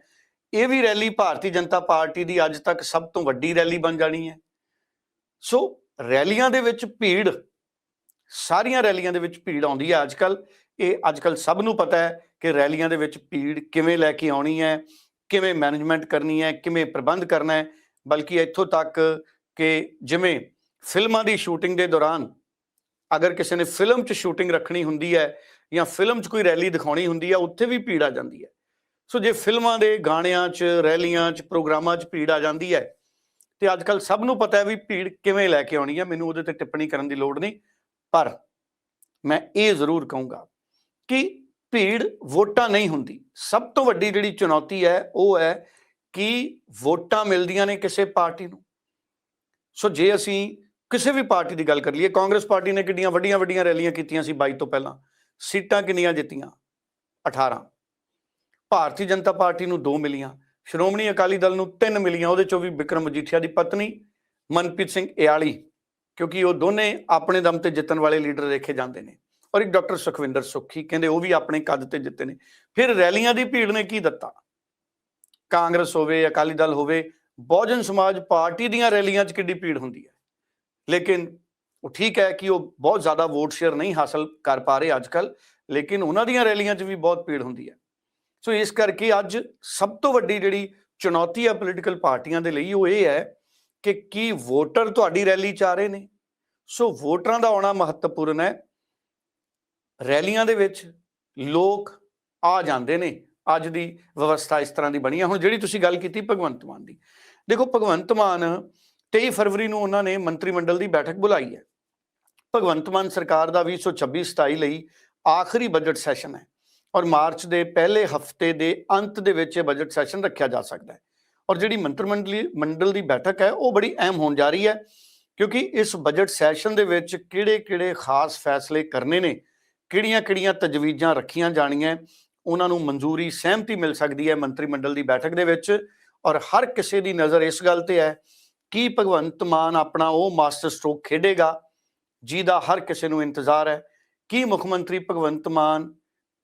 ਇਹ ਵੀ ਰੈਲੀ ਭਾਰਤੀ ਜਨਤਾ ਪਾਰਟੀ ਦੀ ਅੱਜ ਤੱਕ ਸਭ ਤੋਂ ਵੱਡੀ ਰੈਲੀ ਬਣ ਜਾਣੀ ਹੈ। ਸੋ ਰੈਲੀਆਂ ਦੇ ਵਿੱਚ ਭੀੜ, ਸਾਰੀਆਂ ਰੈਲੀਆਂ ਦੇ ਵਿੱਚ ਭੀੜ ਆਉਂਦੀ ਹੈ ਅੱਜ ਕੱਲ ਇਹ ਅੱਜ ਕੱਲ ਸਭ ਨੂੰ ਪਤਾ ਹੈ ਕਿ ਰੈਲੀਆਂ ਦੇ ਵਿੱਚ ਭੀੜ ਕਿਵੇਂ ਲੈ ਕੇ ਆਉਣੀ ਹੈ, ਕਿਵੇਂ ਮੈਨੇਜਮੈਂਟ ਕਰਨੀ ਹੈ, ਕਿਵੇਂ ਪ੍ਰਬੰਧ ਕਰਨਾ ਹੈ। ਬਲਕਿ ਇੱਥੋਂ ਤੱਕ ਕਿ ਜਿਵੇਂ ਫਿਲਮਾਂ ਦੀ ਸ਼ੂਟਿੰਗ ਦੇ ਦੌਰਾਨ ਅਗਰ ਕਿਸੇ ਨੇ ਫਿਲਮ 'ਚ ਸ਼ੂਟਿੰਗ ਰੱਖਣੀ ਹੁੰਦੀ ਹੈ ਜਾਂ ਫਿਲਮ 'ਚ ਕੋਈ ਰੈਲੀ ਦਿਖਾਉਣੀ ਹੁੰਦੀ ਹੈ, ਉੱਥੇ ਵੀ ਭੀੜ ਆ ਜਾਂਦੀ ਹੈ। ਸੋ ਜੇ ਫਿਲਮਾਂ ਦੇ ਗਾਣਿਆਂ 'ਚ, ਰੈਲੀਆਂ 'ਚ, ਪ੍ਰੋਗਰਾਮਾਂ 'ਚ ਭੀੜ ਆ ਜਾਂਦੀ ਹੈ, ਤੇ ਅੱਜ ਕੱਲ ਸਭ ਨੂੰ ਪਤਾ ਹੈ ਵੀ ਭੀੜ ਕਿਵੇਂ ਲੈ ਕੇ ਆਉਣੀ ਹੈ। ਮੈਨੂੰ ਉਹਦੇ ਤੇ ਟਿੱਪਣੀ ਕਰਨ ਦੀ ਲੋੜ ਨਹੀਂ, ਪਰ ਮੈਂ ਇਹ ਜ਼ਰੂਰ ਕਹੂੰਗਾ ਕਿ ਭੀੜ ਵੋਟਾਂ ਨਹੀਂ ਹੁੰਦੀ। ਸਭ ਤੋਂ ਵੱਡੀ ਜਿਹੜੀ ਚੁਣੌਤੀ ਹੈ, ਉਹ ਹੈ ਕਿ ਵੋਟਾਂ ਮਿਲਦੀਆਂ ਨੇ ਕਿਸੇ ਪਾਰਟੀ ਨੂੰ। ਸੋ ਜੇ ਅਸੀਂ ਕਿਸੇ ਵੀ ਪਾਰਟੀ ਦੀ ਗੱਲ ਕਰ ਲਈਏ, ਕਾਂਗਰਸ ਪਾਰਟੀ ਨੇ ਕਿੰਨੀਆਂ ਵੱਡੀਆਂ ਵੱਡੀਆਂ ਰੈਲੀਆਂ ਕੀਤੀਆਂ ਸੀ 22 ਤੋਂ ਪਹਿਲਾਂ, ਸੀਟਾਂ ਕਿੰਨੀਆਂ ਜਿੱਤੀਆਂ? 18 ਭਾਰਤੀ ਜਨਤਾ ਪਾਰਟੀ ਨੂੰ 2 ਮਿਲੀਆਂ, ਸ਼੍ਰੋਮਣੀ ਅਕਾਲੀ ਦਲ ਨੂੰ 3 ਮਿਲੀਆਂ, ਉਹਦੇ ਚੋਂ ਵੀ ਵਿਕਰਮ ਮਜੀਠੀਆ ਦੀ ਪਤਨੀ, ਮਨਪ੍ਰੀਤ ਸਿੰਘ ਇਆਲੀ, ਕਿਉਂਕਿ ਉਹ ਦੋਨੇ ਆਪਣੇ ਦਮ ਤੇ ਜਿੱਤਣ ਵਾਲੇ ਲੀਡਰ ਦੇਖੇ ਜਾਂਦੇ ਨੇ। ਔਰ ਇੱਕ ਡਾਕਟਰ ਸੁਖਵਿੰਦਰ ਸੁੱਖੀ ਕਹਿੰਦੇ ਉਹ ਵੀ ਆਪਣੇ ਕੱਦ ਤੇ ਜਿੱਤੇ ਨੇ। ਫਿਰ ਰੈਲੀਆਂ ਦੀ ਭੀੜ ਨੇ ਕੀ ਦਿੱਤਾ? ਕਾਂਗਰਸ ਹੋਵੇ, ਅਕਾਲੀ ਦਲ ਹੋਵੇ, ਬਹੁਜਨ ਸਮਾਜ ਪਾਰਟੀ ਦੀਆਂ ਰੈਲੀਆਂ 'ਚ ਕਿੱਡੀ ਭੀੜ ਹੁੰਦੀ ਹੈ? ਲੇਕਿਨ ਉਹ ਠੀਕ ਹੈ ਕਿ ਉਹ ਬਹੁਤ ਜ਼ਿਆਦਾ ਵੋਟ ਸ਼ੇਅਰ ਨਹੀਂ ਹਾਸਲ ਕਰ ਪਾ ਰਹੇ ਅੱਜ ਕੱਲ ਲੇਕਿਨ ਉਹਨਾਂ ਦੀਆਂ ਰੈਲੀਆਂ 'ਚ ਵੀ ਬਹੁਤ ਭੀੜ ਹੁੰਦੀ ਹੈ। ਸੋ ਇਸ ਕਰਕੇ ਅੱਜ ਸਭ ਤੋਂ ਵੱਡੀ ਜਿਹੜੀ ਚੁਣੌਤੀ ਹੈ ਪੋਲੀਟੀਕਲ ਪਾਰਟੀਆਂ ਦੇ ਲਈ ਉਹ ਇਹ ਹੈ ਕਿ ਕੀ ਵੋਟਰ ਤੁਹਾਡੀ ਰੈਲੀ 'ਚ ਆ ਰਹੇ ਨੇ। ਸੋ ਵੋਟਰਾਂ ਦਾ ਆਉਣਾ ਮਹੱਤਵਪੂਰਨ ਹੈ। ਰੈਲੀਆਂ ਦੇ ਵਿੱਚ ਲੋਕ ਆ ਜਾਂਦੇ ਨੇ। ਅੱਜ ਦੀ ਵਿਵਸਥਾ ਇਸ ਤਰ੍ਹਾਂ ਦੀ ਬਣੀ ਹੈ ਹੁਣ ਜਿਹੜੀ ਤੁਸੀਂ ਗੱਲ ਕੀਤੀ ਭਗਵੰਤ ਮਾਨ ਦੀ। ਦੇਖੋ ਭਗਵੰਤ ਮਾਨ 23 ਫਰਵਰੀ ਨੂੰ ਉਹਨਾਂ ਨੇ ਮੰਤਰੀ ਮੰਡਲ ਦੀ ਬੈਠਕ ਬੁਲਾਈ ਹੈ। ਭਗਵੰਤ ਮਾਨ ਸਰਕਾਰ ਦਾ 2026-27 ਲਈ ਆਖਰੀ ਬਜਟ ਸੈਸ਼ਨ ਹੈ ਔਰ ਮਾਰਚ ਦੇ ਪਹਿਲੇ ਹਫ਼ਤੇ ਦੇ ਅੰਤ ਦੇ ਵਿੱਚ ਇਹ ਬਜਟ ਸੈਸ਼ਨ ਰੱਖਿਆ ਜਾ ਸਕਦਾ ਹੈ। ਔਰ ਜਿਹੜੀ ਮੰਤਰੀ ਮੰਡਲੀ, ਮੰਡਲ ਦੀ ਬੈਠਕ ਹੈ, ਉਹ ਬੜੀ ਅਹਿਮ ਹੋਣ ਜਾ ਰਹੀ ਹੈ ਕਿਉਂਕਿ ਇਸ ਬਜਟ ਸੈਸ਼ਨ ਦੇ ਵਿੱਚ ਕਿਹੜੇ-ਕਿਹੜੇ ਖਾਸ ਫੈਸਲੇ ਕਰਨੇ ਨੇ, ਕਿਹੜੀਆਂ-ਕਿਹੜੀਆਂ ਤਜਵੀਜ਼ਾਂ ਰੱਖੀਆਂ ਜਾਣੀਆਂ ਉਹਨਾਂ ਨੂੰ ਮਨਜ਼ੂਰੀ, ਸਹਿਮਤੀ ਮਿਲ ਸਕਦੀ ਹੈ ਮੰਤਰੀ ਮੰਡਲ ਦੀ ਬੈਠਕ ਦੇ ਵਿੱਚ ਔਰ ਹਰ ਕਿਸੇ ਦੀ ਨਜ਼ਰ ਇਸ ਗੱਲ ਤੇ ਹੈ ਕੀ ਭਗਵੰਤ ਮਾਨ ਆਪਣਾ ਉਹ ਮਾਸਟਰ ਸਟ੍ਰੋਕ ਖੇਡੇਗਾ, ਜਿਹਦਾ ਹਰ ਕਿਸੇ ਨੂੰ ਇੰਤਜ਼ਾਰ ਹੈ? ਕੀ ਮੁੱਖ ਮੰਤਰੀ ਭਗਵੰਤ ਮਾਨ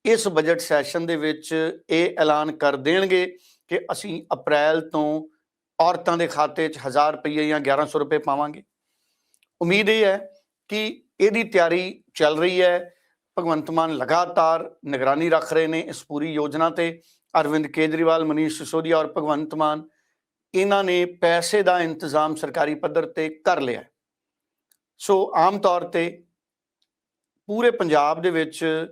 ਇਸ ਬਜਟ ਸੈਸ਼ਨ ਦੇ ਵਿੱਚ ਇਹ ਐਲਾਨ ਕਰ ਦੇਣਗੇ ਕਿ ਅਸੀਂ ਅਪ੍ਰੈਲ ਤੋਂ ਔਰਤਾਂ ਦੇ ਖਾਤੇ 'ਚ 1000 ਰੁਪਏ ਜਾਂ 1100 ਰੁਪਏ ਪਾਵਾਂਗੇ? ਉਮੀਦ ਇਹ ਹੈ ਕਿ ਇਹਦੀ ਤਿਆਰੀ ਚੱਲ ਰਹੀ ਹੈ। ਭਗਵੰਤ ਮਾਨ ਲਗਾਤਾਰ ਨਿਗਰਾਨੀ ਰੱਖ ਰਹੇ ਨੇ ਇਸ ਪੂਰੀ ਯੋਜਨਾ ਤੇ। ਅਰਵਿੰਦ ਕੇਜਰੀਵਾਲ, ਮਨੀਸ਼ ਸਿਸੋਦੀਆ ਔਰ ਭਗਵੰਤ ਮਾਨ ਇਹਨਾਂ ਨੇ ਪੈਸੇ ਦਾ ਇੰਤਜ਼ਾਮ ਸਰਕਾਰੀ ਪੱਧਰ ਤੇ ਕਰ ਲਿਆ ਸੋ ਆਮ ਤੌਰ ਤੇ ਪੂਰੇ ਪੰਜਾਬ ਦੇ ਵਿੱਚ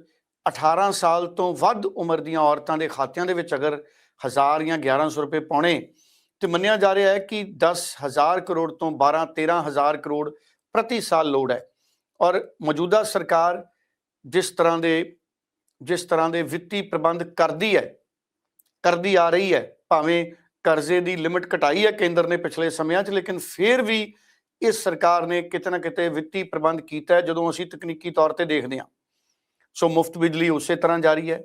18 ਸਾਲ ਤੋਂ ਵੱਧ ਉਮਰ ਦੀਆਂ ਔਰਤਾਂ ਦੇ ਖਾਤਿਆਂ ਦੇ ਵਿੱਚ ਅਗਰ 1000 ਜਾਂ 1100 ਰੁਪਏ ਪਾਉਣੇ ਤੇ ਮੰਨਿਆ ਜਾ ਰਿਹਾ ਹੈ ਕਿ 10000 ਕਰੋੜ ਤੋਂ 12 13000 ਕਰੋੜ ਪ੍ਰਤੀ ਸਾਲ ਲੋੜ ਹੈ। ਔਰ ਮੌਜੂਦਾ ਸਰਕਾਰ ਜਿਸ ਤਰ੍ਹਾਂ ਦੇ, ਜਿਸ ਤਰ੍ਹਾਂ ਦੇ ਵਿੱਤੀ ਪ੍ਰਬੰਧ ਕਰਦੀ ਹੈ, ਕਰਦੀ ਆ ਰਹੀ ਹੈ, ਭਾਵੇਂ ਕਰਜ਼ੇ ਦੀ ਲਿਮਿਟ ਘਟਾਈ ਹੈ ਕੇਂਦਰ ਨੇ ਪਿਛਲੇ ਸਮਿਆਂ 'ਚ, ਲੇਕਿਨ ਫਿਰ ਵੀ ਇਸ ਸਰਕਾਰ ਨੇ ਕਿਤੇ ਨਾ ਕਿਤੇ ਵਿੱਤੀ ਪ੍ਰਬੰਧ ਕੀਤਾ ਜਦੋਂ ਅਸੀਂ ਤਕਨੀਕੀ ਤੌਰ ਤੇ ਦੇਖਦੇ ਹਾਂ। ਸੋ ਮੁਫਤ ਬਿਜਲੀ ਉਸੇ ਤਰ੍ਹਾਂ ਜਾਰੀ ਹੈ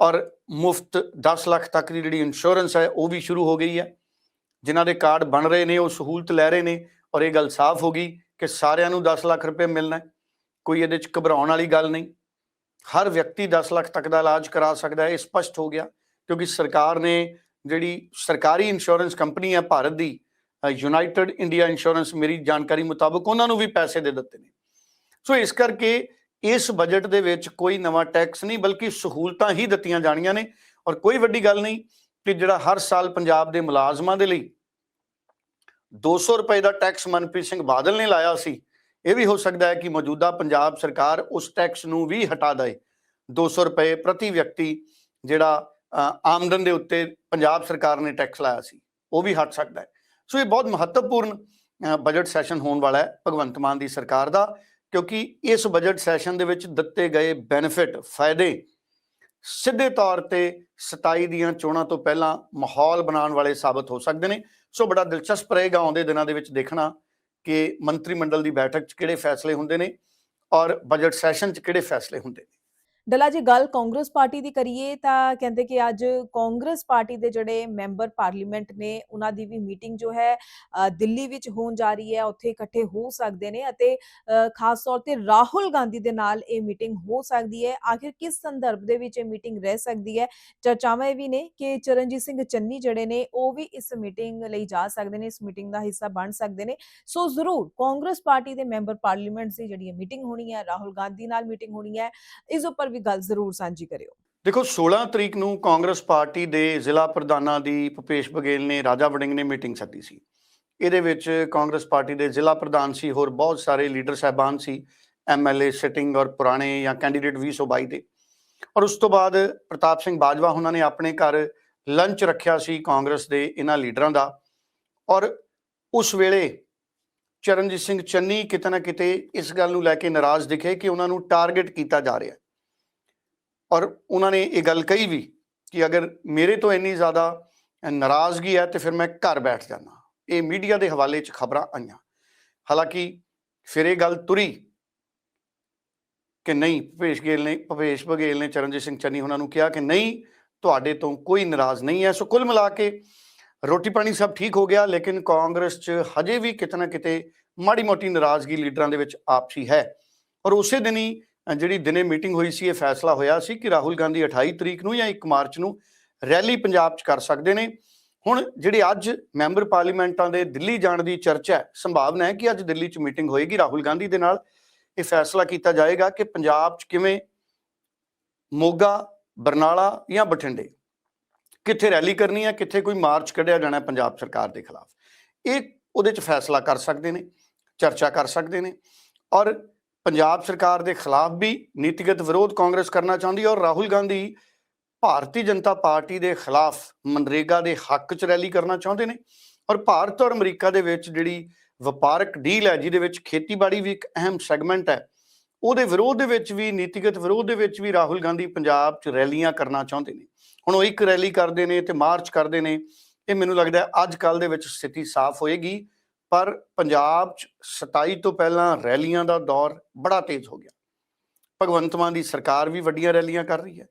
ਔਰ ਮੁਫਤ 10 ਲੱਖ ਤੱਕ ਦੀ ਜਿਹੜੀ ਇੰਸ਼ੋਰੈਂਸ ਹੈ, ਉਹ ਵੀ ਸ਼ੁਰੂ ਹੋ ਗਈ ਹੈ। ਜਿਨ੍ਹਾਂ ਦੇ ਕਾਰਡ ਬਣ ਰਹੇ ਨੇ, ਉਹ ਸਹੂਲਤ ਲੈ ਰਹੇ ਨੇ ਔਰ ਇਹ ਗੱਲ ਸਾਫ਼ ਹੋ ਗਈ ਕਿ ਸਾਰਿਆਂ ਨੂੰ 10 ਲੱਖ ਰੁਪਏ ਮਿਲਣਾ ਕੋਈ ਇਹਦੇ 'ਚ ਘਬਰਾਉਣ ਵਾਲੀ ਗੱਲ ਨਹੀਂ। ਹਰ ਵਿਅਕਤੀ 10 ਲੱਖ ਤੱਕ ਦਾ ਇਲਾਜ ਕਰਾ ਸਕਦਾ ਹੈ, ਇਹ ਸਪਸ਼ਟ ਹੋ ਗਿਆ ਕਿਉਂਕਿ ਸਰਕਾਰ ਨੇ ਜਿਹੜੀ ਸਰਕਾਰੀ ਇੰਸ਼ੋਰੈਂਸ ਕੰਪਨੀ ਹੈ ਭਾਰਤ ਦੀ ਯੂਨਾਈਟਿਡ ਇੰਡੀਆ ਇੰਸ਼ੋਰੈਂਸ ਮੇਰੀ ਜਾਣਕਾਰੀ ਮੁਤਾਬਕ ਉਹਨਾਂ ਨੂੰ ਵੀ ਪੈਸੇ ਦੇ ਦਿੱਤੇ ਨੇ। ਸੋ ਇਸ ਕਰਕੇ ਇਸ ਬਜਟ ਦੇ ਵਿੱਚ ਕੋਈ ਨਵਾਂ ਟੈਕਸ ਨਹੀਂ, ਬਲਕਿ ਸਹੂਲਤਾਂ ਹੀ ਦਿੱਤੀਆਂ ਜਾਣੀਆਂ ਨੇ। ਔਰ ਕੋਈ ਵੱਡੀ ਗੱਲ ਨਹੀਂ ਕਿ ਜਿਹੜਾ ਹਰ ਸਾਲ ਪੰਜਾਬ ਦੇ ਮੁਲਾਜ਼ਮਾਂ ਦੇ ਲਈ 200 ਰੁਪਏ ਦਾ ਟੈਕਸ ਮਨਪ੍ਰੀਤ ਸਿੰਘ ਬਾਦਲ ਨੇ ਲਾਇਆ ਸੀ। ਇਹ ਵੀ ਹੋ ਸਕਦਾ ਹੈ ਕਿ ਮੌਜੂਦਾ ਪੰਜਾਬ ਸਰਕਾਰ ਉਸ ਟੈਕਸ ਨੂੰ ਵੀ ਹਟਾ ਦੇਏ। 200 ਰੁਪਏ ਪ੍ਰਤੀ ਵਿਅਕਤੀ ਜਿਹੜਾ ਆਮਦਨ ਦੇ ਉੱਤੇ ਪੰਜਾਬ ਸਰਕਾਰ ਨੇ ਟੈਕਸ ਲਾਇਆ ਸੀ, ਉਹ ਵੀ ਹਟ ਸਕਦਾ ਹੈ। ਸੋ ਇਹ ਬਹੁਤ ਮਹੱਤਵਪੂਰਨ ਬਜਟ ਸੈਸ਼ਨ ਹੋਣ ਵਾਲਾ ਹੈ ਭਗਵੰਤ ਮਾਨ ਦੀ ਸਰਕਾਰ ਦਾ, ਕਿਉਂਕਿ ਇਸ ਬਜਟ ਸੈਸ਼ਨ ਦੇ ਵਿੱਚ ਦਿੱਤੇ ਗਏ ਬੈਨੀਫਿਟ ਫਾਇਦੇ ਸਿੱਧੇ ਤੌਰ ਤੇ 27 ਦੀਆਂ ਚੋਣਾਂ ਤੋਂ ਪਹਿਲਾਂ ਮਾਹੌਲ ਬਣਾਉਣ ਵਾਲੇ ਸਾਬਤ ਹੋ ਸਕਦੇ ਨੇ। ਸੋ ਬੜਾ ਦਿਲਚਸਪ ਰਹੇਗਾ ਆਉਂਦੇ ਦਿਨਾਂ ਦੇ ਵਿੱਚ ਦੇਖਣਾ ਕਿ ਮੰਤਰੀ ਮੰਡਲ ਦੀ ਬੈਠਕ 'ਚ ਕਿਹੜੇ ਫੈਸਲੇ ਹੁੰਦੇ ਨੇ ਔਰ ਬਜਟ ਸੈਸ਼ਨ 'ਚ ਕਿਹੜੇ ਫੈਸਲੇ ਹੁੰਦੇ ਨੇ। ਡਲਾ, ਜੇ ਗੱਲ ਕਾਂਗਰਸ ਪਾਰਟੀ ਦੀ ਕਰੀਏ ਤਾਂ ਕਹਿੰਦੇ ਕਿ ਅੱਜ ਕਾਂਗਰਸ ਪਾਰਟੀ ਦੇ ਜਿਹੜੇ ਮੈਂਬਰ ਪਾਰਲੀਮੈਂਟ ਨੇ, ਉਹਨਾਂ ਦੀ ਵੀ ਮੀਟਿੰਗ ਜੋ ਹੈ ਦਿੱਲੀ ਵਿੱਚ ਹੋਣ ਜਾ ਰਹੀ ਹੈ, ਉੱਥੇ ਇਕੱਠੇ ਹੋ ਸਕਦੇ ਨੇ ਅਤੇ ਖਾਸ ਤੌਰ ਤੇ ਰਾਹੁਲ ਗਾਂਧੀ ਦੇ ਨਾਲ ਇਹ ਮੀਟਿੰਗ ਹੋ ਸਕਦੀ ਹੈ। ਆਖਿਰ ਕਿਸ ਸੰਦਰਭ ਦੇ ਵਿੱਚ ਇਹ ਮੀਟਿੰਗ ਰਹਿ ਸਕਦੀ ਹੈ? ਚਰਚਾਵਾਂ ਇਹ ਵੀ ਨੇ ਕਿ ਚਰਨਜੀਤ ਸਿੰਘ ਚੰਨੀ ਜਿਹੜੇ ਨੇ, ਉਹ ਵੀ ਇਸ ਮੀਟਿੰਗ ਲਈ ਜਾ ਸਕਦੇ ਨੇ, ਇਸ ਮੀਟਿੰਗ ਦਾ ਹਿੱਸਾ ਬਣ ਸਕਦੇ ਨੇ। ਸੋ ਜ਼ਰੂਰ ਕਾਂਗਰਸ ਪਾਰਟੀ ਦੇ ਮੈਂਬਰ ਪਾਰਲੀਮੈਂਟ ਦੀ ਜਿਹੜੀ ਮੀਟਿੰਗ ਹੋਣੀ ਹੈ, ਰਾਹੁਲ ਗਾਂਧੀ ਨਾਲ ਮੀਟਿੰਗ ਹੋਣੀ ਹੈ, ਇਸ ਉੱਪਰ ਵੀ ਗੱਲ ਜ਼ਰੂਰ ਸਾਂਝੀ ਕਰਿਓ। ਦੇਖੋ 16 ਤਰੀਕ ਨੂੰ ਕਾਂਗਰਸ ਪਾਰਟੀ ਦੇ ਜ਼ਿਲ੍ਹਾ ਪ੍ਰਧਾਨਾਂ ਦੀ ਭੁਪੇਸ਼ ਬਘੇਲ ਨੇ, ਰਾਜਾ ਵੜਿੰਗ ਨੇ ਮੀਟਿੰਗ ਸੱਦੀ ਸੀ। ਇਹਦੇ ਵਿੱਚ ਕਾਂਗਰਸ ਪਾਰਟੀ ਦੇ ਜ਼ਿਲ੍ਹਾ ਪ੍ਰਧਾਨ ਸੀ, ਹੋਰ ਬਹੁਤ ਸਾਰੇ ਲੀਡਰ ਸਹਿਬਾਨ ਸੀ ਐਮਐਲਏ ਸਿਟਿੰਗ ਔਰ ਪੁਰਾਣੇ ਜਾਂ ਕੈਂਡੀਡੇਟ 2022 ਦੇ। ਔਰ ਉਸ ਤੋਂ ਬਾਅਦ ਪ੍ਰਤਾਪ ਸਿੰਘ ਬਾਜਵਾ ਉਹਨਾਂ ਨੇ ਆਪਣੇ ਘਰ ਲੰਚ ਰੱਖਿਆ ਸੀ ਕਾਂਗਰਸ ਦੇ ਇਹਨਾਂ ਲੀਡਰਾਂ ਦਾ। ਔਰ ਉਸ ਵੇਲੇ ਚਰਨਜੀਤ ਸਿੰਘ ਚੰਨੀ ਕਿਤੇ ਨਾ ਕਿਤੇ ਇਸ ਗੱਲ ਨੂੰ ਲੈ ਕੇ ਨਾਰਾਜ਼ ਦਿਖੇ ਕਿ ਉਹਨਾਂ ਨੂੰ ਟਾਰਗੇਟ ਕੀਤਾ ਜਾ ਰਿਹਾ। ਹੈ ਔਰ ਉਹਨਾਂ ਨੇ ਇਹ ਗੱਲ ਕਹੀ ਵੀ ਕਿ ਅਗਰ ਮੇਰੇ ਤੋਂ ਇੰਨੀ ਜ਼ਿਆਦਾ ਨਾਰਾਜ਼ਗੀ ਹੈ ਤੇ ਫਿਰ ਮੈਂ ਘਰ ਬੈਠ ਜਾਣਾ ਇਹ ਮੀਡੀਆ ਦੇ ਹਵਾਲੇ 'ਚ ਖਬਰਾਂ ਆਈਆਂ। ਹਾਲਾਂਕਿ ਫਿਰ ਇਹ ਗੱਲ ਤੁਰੀ ਕਿ ਨਹੀਂ, ਭੁਪੇਸ਼ ਗੇਲ ਨੇ, ਭੁਪੇਸ਼ ਬਘੇਲ ਨੇ, ਚਰਨਜੀਤ ਸਿੰਘ ਚੰਨੀ ਉਹਨਾਂ ਨੂੰ ਕਿਹਾ ਕਿ ਨਹੀਂ, ਤੁਹਾਡੇ ਤੋਂ ਕੋਈ ਨਾਰਾਜ਼ ਨਹੀਂ ਹੈ। ਸੋ ਕੁੱਲ ਮਿਲਾ ਕੇ ਰੋਟੀ ਪਾਣੀ ਸਭ ਠੀਕ ਹੋ ਗਿਆ, ਲੇਕਿਨ ਕਾਂਗਰਸ 'ਚ ਹਜੇ ਵੀ ਕਿਤੇ ਨਾ ਕਿਤੇ ਮਾੜੀ ਮੋਟੀ ਨਾਰਾਜ਼ਗੀ ਲੀਡਰਾਂ ਦੇ ਵਿੱਚ ਆਪਸੀ ਹੈ। ਔਰ ਉਸੇ ਦਿਨ ਹੀ ਜਿਹੜੀ ਦਿਨੇ ਮੀਟਿੰਗ ਹੋਈ ਸੀ, ਇਹ ਫੈਸਲਾ ਹੋਇਆ ਸੀ ਕਿ ਰਾਹੁਲ ਗਾਂਧੀ 28 ਤਰੀਕ ਨੂੰ ਜਾਂ 1 ਮਾਰਚ ਨੂੰ ਰੈਲੀ ਪੰਜਾਬ 'ਚ ਕਰ ਸਕਦੇ ਨੇ। ਹੁਣ ਜਿਹੜੇ ਅੱਜ ਮੈਂਬਰ ਪਾਰਲੀਮੈਂਟਾਂ ਦੇ ਦਿੱਲੀ ਜਾਣ ਦੀ ਚਰਚਾ ਹੈ, ਸੰਭਾਵਨਾ ਹੈ ਕਿ ਅੱਜ ਦਿੱਲੀ 'ਚ ਮੀਟਿੰਗ ਹੋਏਗੀ ਰਾਹੁਲ ਗਾਂਧੀ ਦੇ ਨਾਲ। ਇਹ ਫੈਸਲਾ ਕੀਤਾ ਜਾਏਗਾ ਕਿ ਪੰਜਾਬ 'ਚ ਕਿਵੇਂ ਮੋਗਾ, ਬਰਨਾਲਾ ਜਾਂ ਬਠਿੰਡੇ, ਕਿੱਥੇ ਰੈਲੀ ਕਰਨੀ ਹੈ, ਕਿੱਥੇ ਕੋਈ ਮਾਰਚ ਕੱਢਿਆ ਜਾਣਾ ਪੰਜਾਬ ਸਰਕਾਰ ਦੇ ਖਿਲਾਫ। ਇਹ ਉਹਦੇ 'ਚ ਫੈਸਲਾ ਕਰ ਸਕਦੇ ਨੇ, ਚਰਚਾ ਕਰ ਸਕਦੇ ਨੇ। ਔਰ ਪੰਜਾਬ ਸਰਕਾਰ ਦੇ ਖਿਲਾਫ ਵੀ ਨੀਤੀਗਤ ਵਿਰੋਧ ਕਾਂਗਰਸ ਕਰਨਾ ਚਾਹੁੰਦੀ ਹੈ ਔਰ ਰਾਹੁਲ ਗਾਂਧੀ ਭਾਰਤੀ ਜਨਤਾ ਪਾਰਟੀ ਦੇ ਖਿਲਾਫ ਮਨਰੇਗਾ ਦੇ ਹੱਕ 'ਚ ਰੈਲੀ ਕਰਨਾ ਚਾਹੁੰਦੇ ਨੇ ਔਰ ਭਾਰਤ ਔਰ ਅਮਰੀਕਾ ਦੇ ਵਿੱਚ ਜਿਹੜੀ ਵਪਾਰਕ ਡੀਲ ਹੈ, ਜਿਹਦੇ ਵਿੱਚ ਖੇਤੀਬਾੜੀ ਵੀ ਇੱਕ ਅਹਿਮ ਸੈਗਮੈਂਟ ਹੈ, ਉਹਦੇ ਵਿਰੋਧ ਦੇ ਵਿੱਚ ਵੀ, ਨੀਤੀਗਤ ਵਿਰੋਧ ਦੇ ਵਿੱਚ ਵੀ ਰਾਹੁਲ ਗਾਂਧੀ ਪੰਜਾਬ 'ਚ ਰੈਲੀਆਂ ਕਰਨਾ ਚਾਹੁੰਦੇ ਨੇ। ਹੁਣ ਉਹ ਇੱਕ ਰੈਲੀ ਕਰਦੇ ਨੇ ਤੇ ਮਾਰਚ ਕਰਦੇ ਨੇ। ਇਹ ਮੈਨੂੰ ਲੱਗਦਾ ਅੱਜ ਕੱਲ ਦੇ ਵਿੱਚ ਸਥਿਤੀ ਸਾਫ਼ ਹੋਏਗੀ। ਪਰ ਪੰਜਾਬ 'ਚ 27 ਤੋਂ ਪਹਿਲਾਂ ਰੈਲੀਆਂ ਦਾ ਦੌਰ ਬੜਾ ਤੇਜ਼ ਹੋ ਗਿਆ। ਭਗਵੰਤ ਮਾਨ ਦੀ ਸਰਕਾਰ ਵੀ ਵੱਡੀਆਂ ਰੈਲੀਆਂ ਕਰ ਰਹੀ ਹੈ।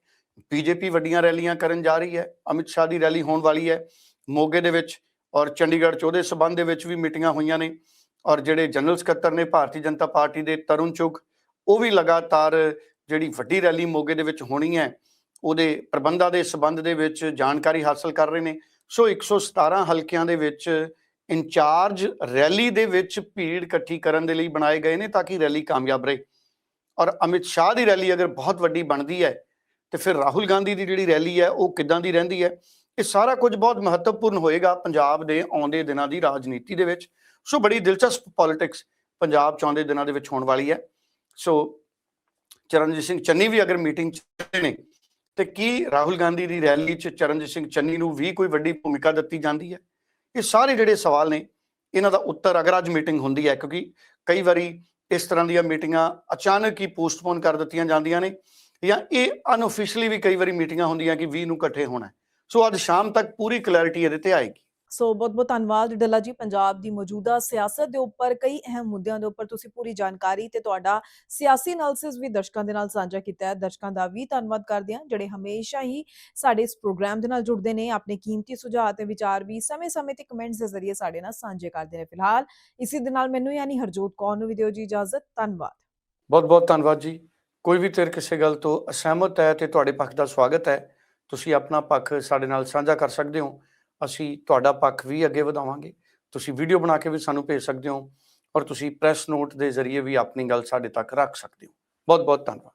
ਬੀਜੇਪੀ ਵੱਡੀਆਂ ਰੈਲੀਆਂ ਕਰਨ ਜਾ ਰਹੀ ਹੈ। ਅਮਿਤ ਸ਼ਾਹ ਦੀ ਰੈਲੀ ਹੋਣ ਵਾਲੀ ਹੈ। ਮੋਗੇ ਦੇ ਵਿੱਚ ਔਰ ਚੰਡੀਗੜ੍ਹ 'ਚ ਉਹਦੇ ਸਬੰਧ ਦੇ ਵਿੱਚ ਵੀ ਮੀਟਿੰਗਾਂ ਹੋਈਆਂ ਨੇ ਔਰ ਜਿਹੜੇ ਜਨਰਲ ਸਕੱਤਰ ਨੇ ਭਾਰਤੀ ਜਨਤਾ ਪਾਰਟੀ ਦੇ ਤਰੁਣ ਚੁਗ, ਉਹ ਵੀ ਲਗਾਤਾਰ ਜਿਹੜੀ ਵੱਡੀ ਰੈਲੀ ਮੋਗੇ ਦੇ ਵਿੱਚ ਹੋਣੀ ਹੈ, ਉਹਦੇ ਪ੍ਰਬੰਧਾਂ ਦੇ ਸਬੰਧ ਦੇ ਵਿੱਚ ਜਾਣਕਾਰੀ ਹਾਸਲ ਕਰ ਰਹੇ ਨੇ। ਸੋ 117 ਹਲਕਿਆਂ ਦੇ ਵਿੱਚ ਇੰਚਾਰਜ ਰੈਲੀ ਦੇ ਵਿੱਚ ਭੀੜ ਇਕੱਠੀ ਕਰਨ ਦੇ ਲਈ ਬਣਾਏ ਗਏ ਨੇ ਤਾਂ ਕਿ ਰੈਲੀ ਕਾਮਯਾਬ ਰਹੇ। ਔਰ ਅਮਿਤ ਸ਼ਾਹ ਦੀ ਰੈਲੀ ਅਗਰ ਬਹੁਤ ਵੱਡੀ ਬਣਦੀ ਹੈ, ਤੇ ਫਿਰ ਰਾਹੁਲ ਗਾਂਧੀ ਦੀ ਜਿਹੜੀ ਰੈਲੀ ਹੈ, ਉਹ ਕਿੱਦਾਂ ਦੀ ਰਹਿੰਦੀ ਹੈ? ਇਹ ਸਾਰਾ ਕੁਝ ਬਹੁਤ ਮਹੱਤਵਪੂਰਨ ਹੋਏਗਾ ਪੰਜਾਬ ਦੇ ਆਉਂਦੇ ਦਿਨਾਂ ਦੀ ਰਾਜਨੀਤੀ ਦੇ ਵਿੱਚ। ਸੋ ਬੜੀ ਦਿਲਚਸਪ ਪੋਲਿਟਿਕਸ ਪੰਜਾਬ ਚ ਆਉਂਦੇ ਦਿਨਾਂ ਦੇ ਵਿੱਚ ਹੋਣ ਵਾਲੀ ਹੈ। ਸੋ ਚਰਨਜੀਤ ਸਿੰਘ ਚੰਨੀ ਵੀ ਅਗਰ ਮੀਟਿੰਗ ਚ ਨੇ, ਤੇ ਕੀ ਰਾਹੁਲ ਗਾਂਧੀ ਦੀ ਰੈਲੀ ਚ ਚਰਨਜੀਤ ਸਿੰਘ ਚੰਨੀ ਨੂੰ ਵੀ ਕੋਈ ਵੱਡੀ ਭੂਮਿਕਾ ਦਿੱਤੀ ਜਾਂਦੀ ਹੈ? ਇਹ ਸਾਰੇ ਜਿਹੜੇ ਸਵਾਲ ਨੇ, ਇਹਨਾਂ ਦਾ ਉੱਤਰ ਅਗਰ ਅੱਜ ਮੀਟਿੰਗ ਹੁੰਦੀ ਹੈ, ਕਿਉਂਕਿ ਕਈ ਵਾਰੀ ਇਸ ਤਰ੍ਹਾਂ ਦੀਆਂ ਮੀਟਿੰਗਾਂ ਅਚਾਨਕ ਹੀ ਪੋਸਟਪੋਨ ਕਰ ਦਿੱਤੀਆਂ ਜਾਂਦੀਆਂ ਨੇ ਜਾਂ ਇਹ ਅਨਅਫੀਸ਼ੀਅਲੀ ਵੀ ਕਈ ਵਾਰੀ ਮੀਟਿੰਗਾਂ ਹੁੰਦੀਆਂ ਕਿ 20 ਨੂੰ ਇਕੱਠੇ ਹੋਣਾ ਸੋ ਅੱਜ ਸ਼ਾਮ ਤੱਕ ਪੂਰੀ ਕਲੈਰਿਟੀ ਇਹਦੇ ਤੇ ਆਏਗੀ। ਸੋ ਬਹੁਤ ਬਹੁਤ ਧੰਨਵਾਦ ਡੱਲਾ ਜੀ, ਪੰਜਾਬ ਦੀ ਮੌਜੂਦਾ ਸਿਆਸਤ ਦੇ ਉੱਪਰ ਕਈ ਅਹਿਮ ਮੁੱਦਿਆਂ ਦੇ ਉੱਪਰ ਤੁਸੀਂ ਪੂਰੀ ਜਾਣਕਾਰੀ ਤੇ ਤੁਹਾਡਾ ਸਿਆਸੀ ਐਨਾਲਿਸਿਸ ਵੀ ਦਰਸ਼ਕਾਂ ਦੇ ਨਾਲ ਸਾਂਝਾ ਕੀਤਾ ਹੈ। ਦਰਸ਼ਕਾਂ ਦਾ ਵੀ ਧੰਨਵਾਦ ਕਰਦੇ ਹਾਂ, ਜਿਹੜੇ ਹਮੇਸ਼ਾ ਹੀ ਸਾਡੇ ਇਸ ਪ੍ਰੋਗਰਾਮ ਦੇ ਨਾਲ ਜੁੜਦੇ ਨੇ, ਆਪਣੇ ਕੀਮਤੀ ਸੁਝਾਅ ਤੇ ਵਿਚਾਰ ਵੀ ਸਮੇਂ-ਸਮੇਂ ਤੇ ਕਮੈਂਟਸ ਦੇ ਜ਼ਰੀਏ ਸਾਡੇ ਨਾਲ ਸਾਂਝੇ ਕਰਦੇ ਨੇ ਫਿਲਹਾਲ। ਇਸੇ ਦੇ ਨਾਲ ਮੈਨੂੰ ਯਾਨੀ ਹਰਜੋਤ ਕੌਰ ਨੂੰ ਵੀ ਦਿਓ ਜੀ ਇਜਾਜ਼ਤ, ਧੰਨਵਾਦ। ਬਹੁਤ ਬਹੁਤ ਧੰਨਵਾਦ ਜੀ। ਕੋਈ ਵੀ ਧਿਰ ਕਿਸੇ ਗੱਲ ਤੋਂ ਅਸਹਿਮਤ ਹੈ ਤੇ ਤੁਹਾਡੇ ਪੱਖ ਦਾ ਸਵਾਗਤ ਹੈ, ਤੁਸੀਂ ਆਪਣਾ ਪੱਖ ਸਾਡੇ ਨਾਲ ਸਾਂਝਾ ਕਰ ਸਕਦੇ ਹੋ। ਅਸੀਂ ਤੁਹਾਡਾ ਪੱਖ ਵੀ ਅੱਗੇ ਵਧਾਵਾਂਗੇ। ਤੁਸੀਂ ਵੀਡੀਓ ਬਣਾ ਕੇ ਵੀ ਸਾਨੂੰ ਭੇਜ ਸਕਦੇ ਹੋ ਔਰ ਤੁਸੀਂ ਪ੍ਰੈਸ ਨੋਟ ਦੇ ਜ਼ਰੀਏ ਵੀ ਆਪਣੀ ਗੱਲ ਸਾਡੇ ਤੱਕ ਰੱਖ ਸਕਦੇ ਹੋ। ਬਹੁਤ ਬਹੁਤ ਧੰਨਵਾਦ।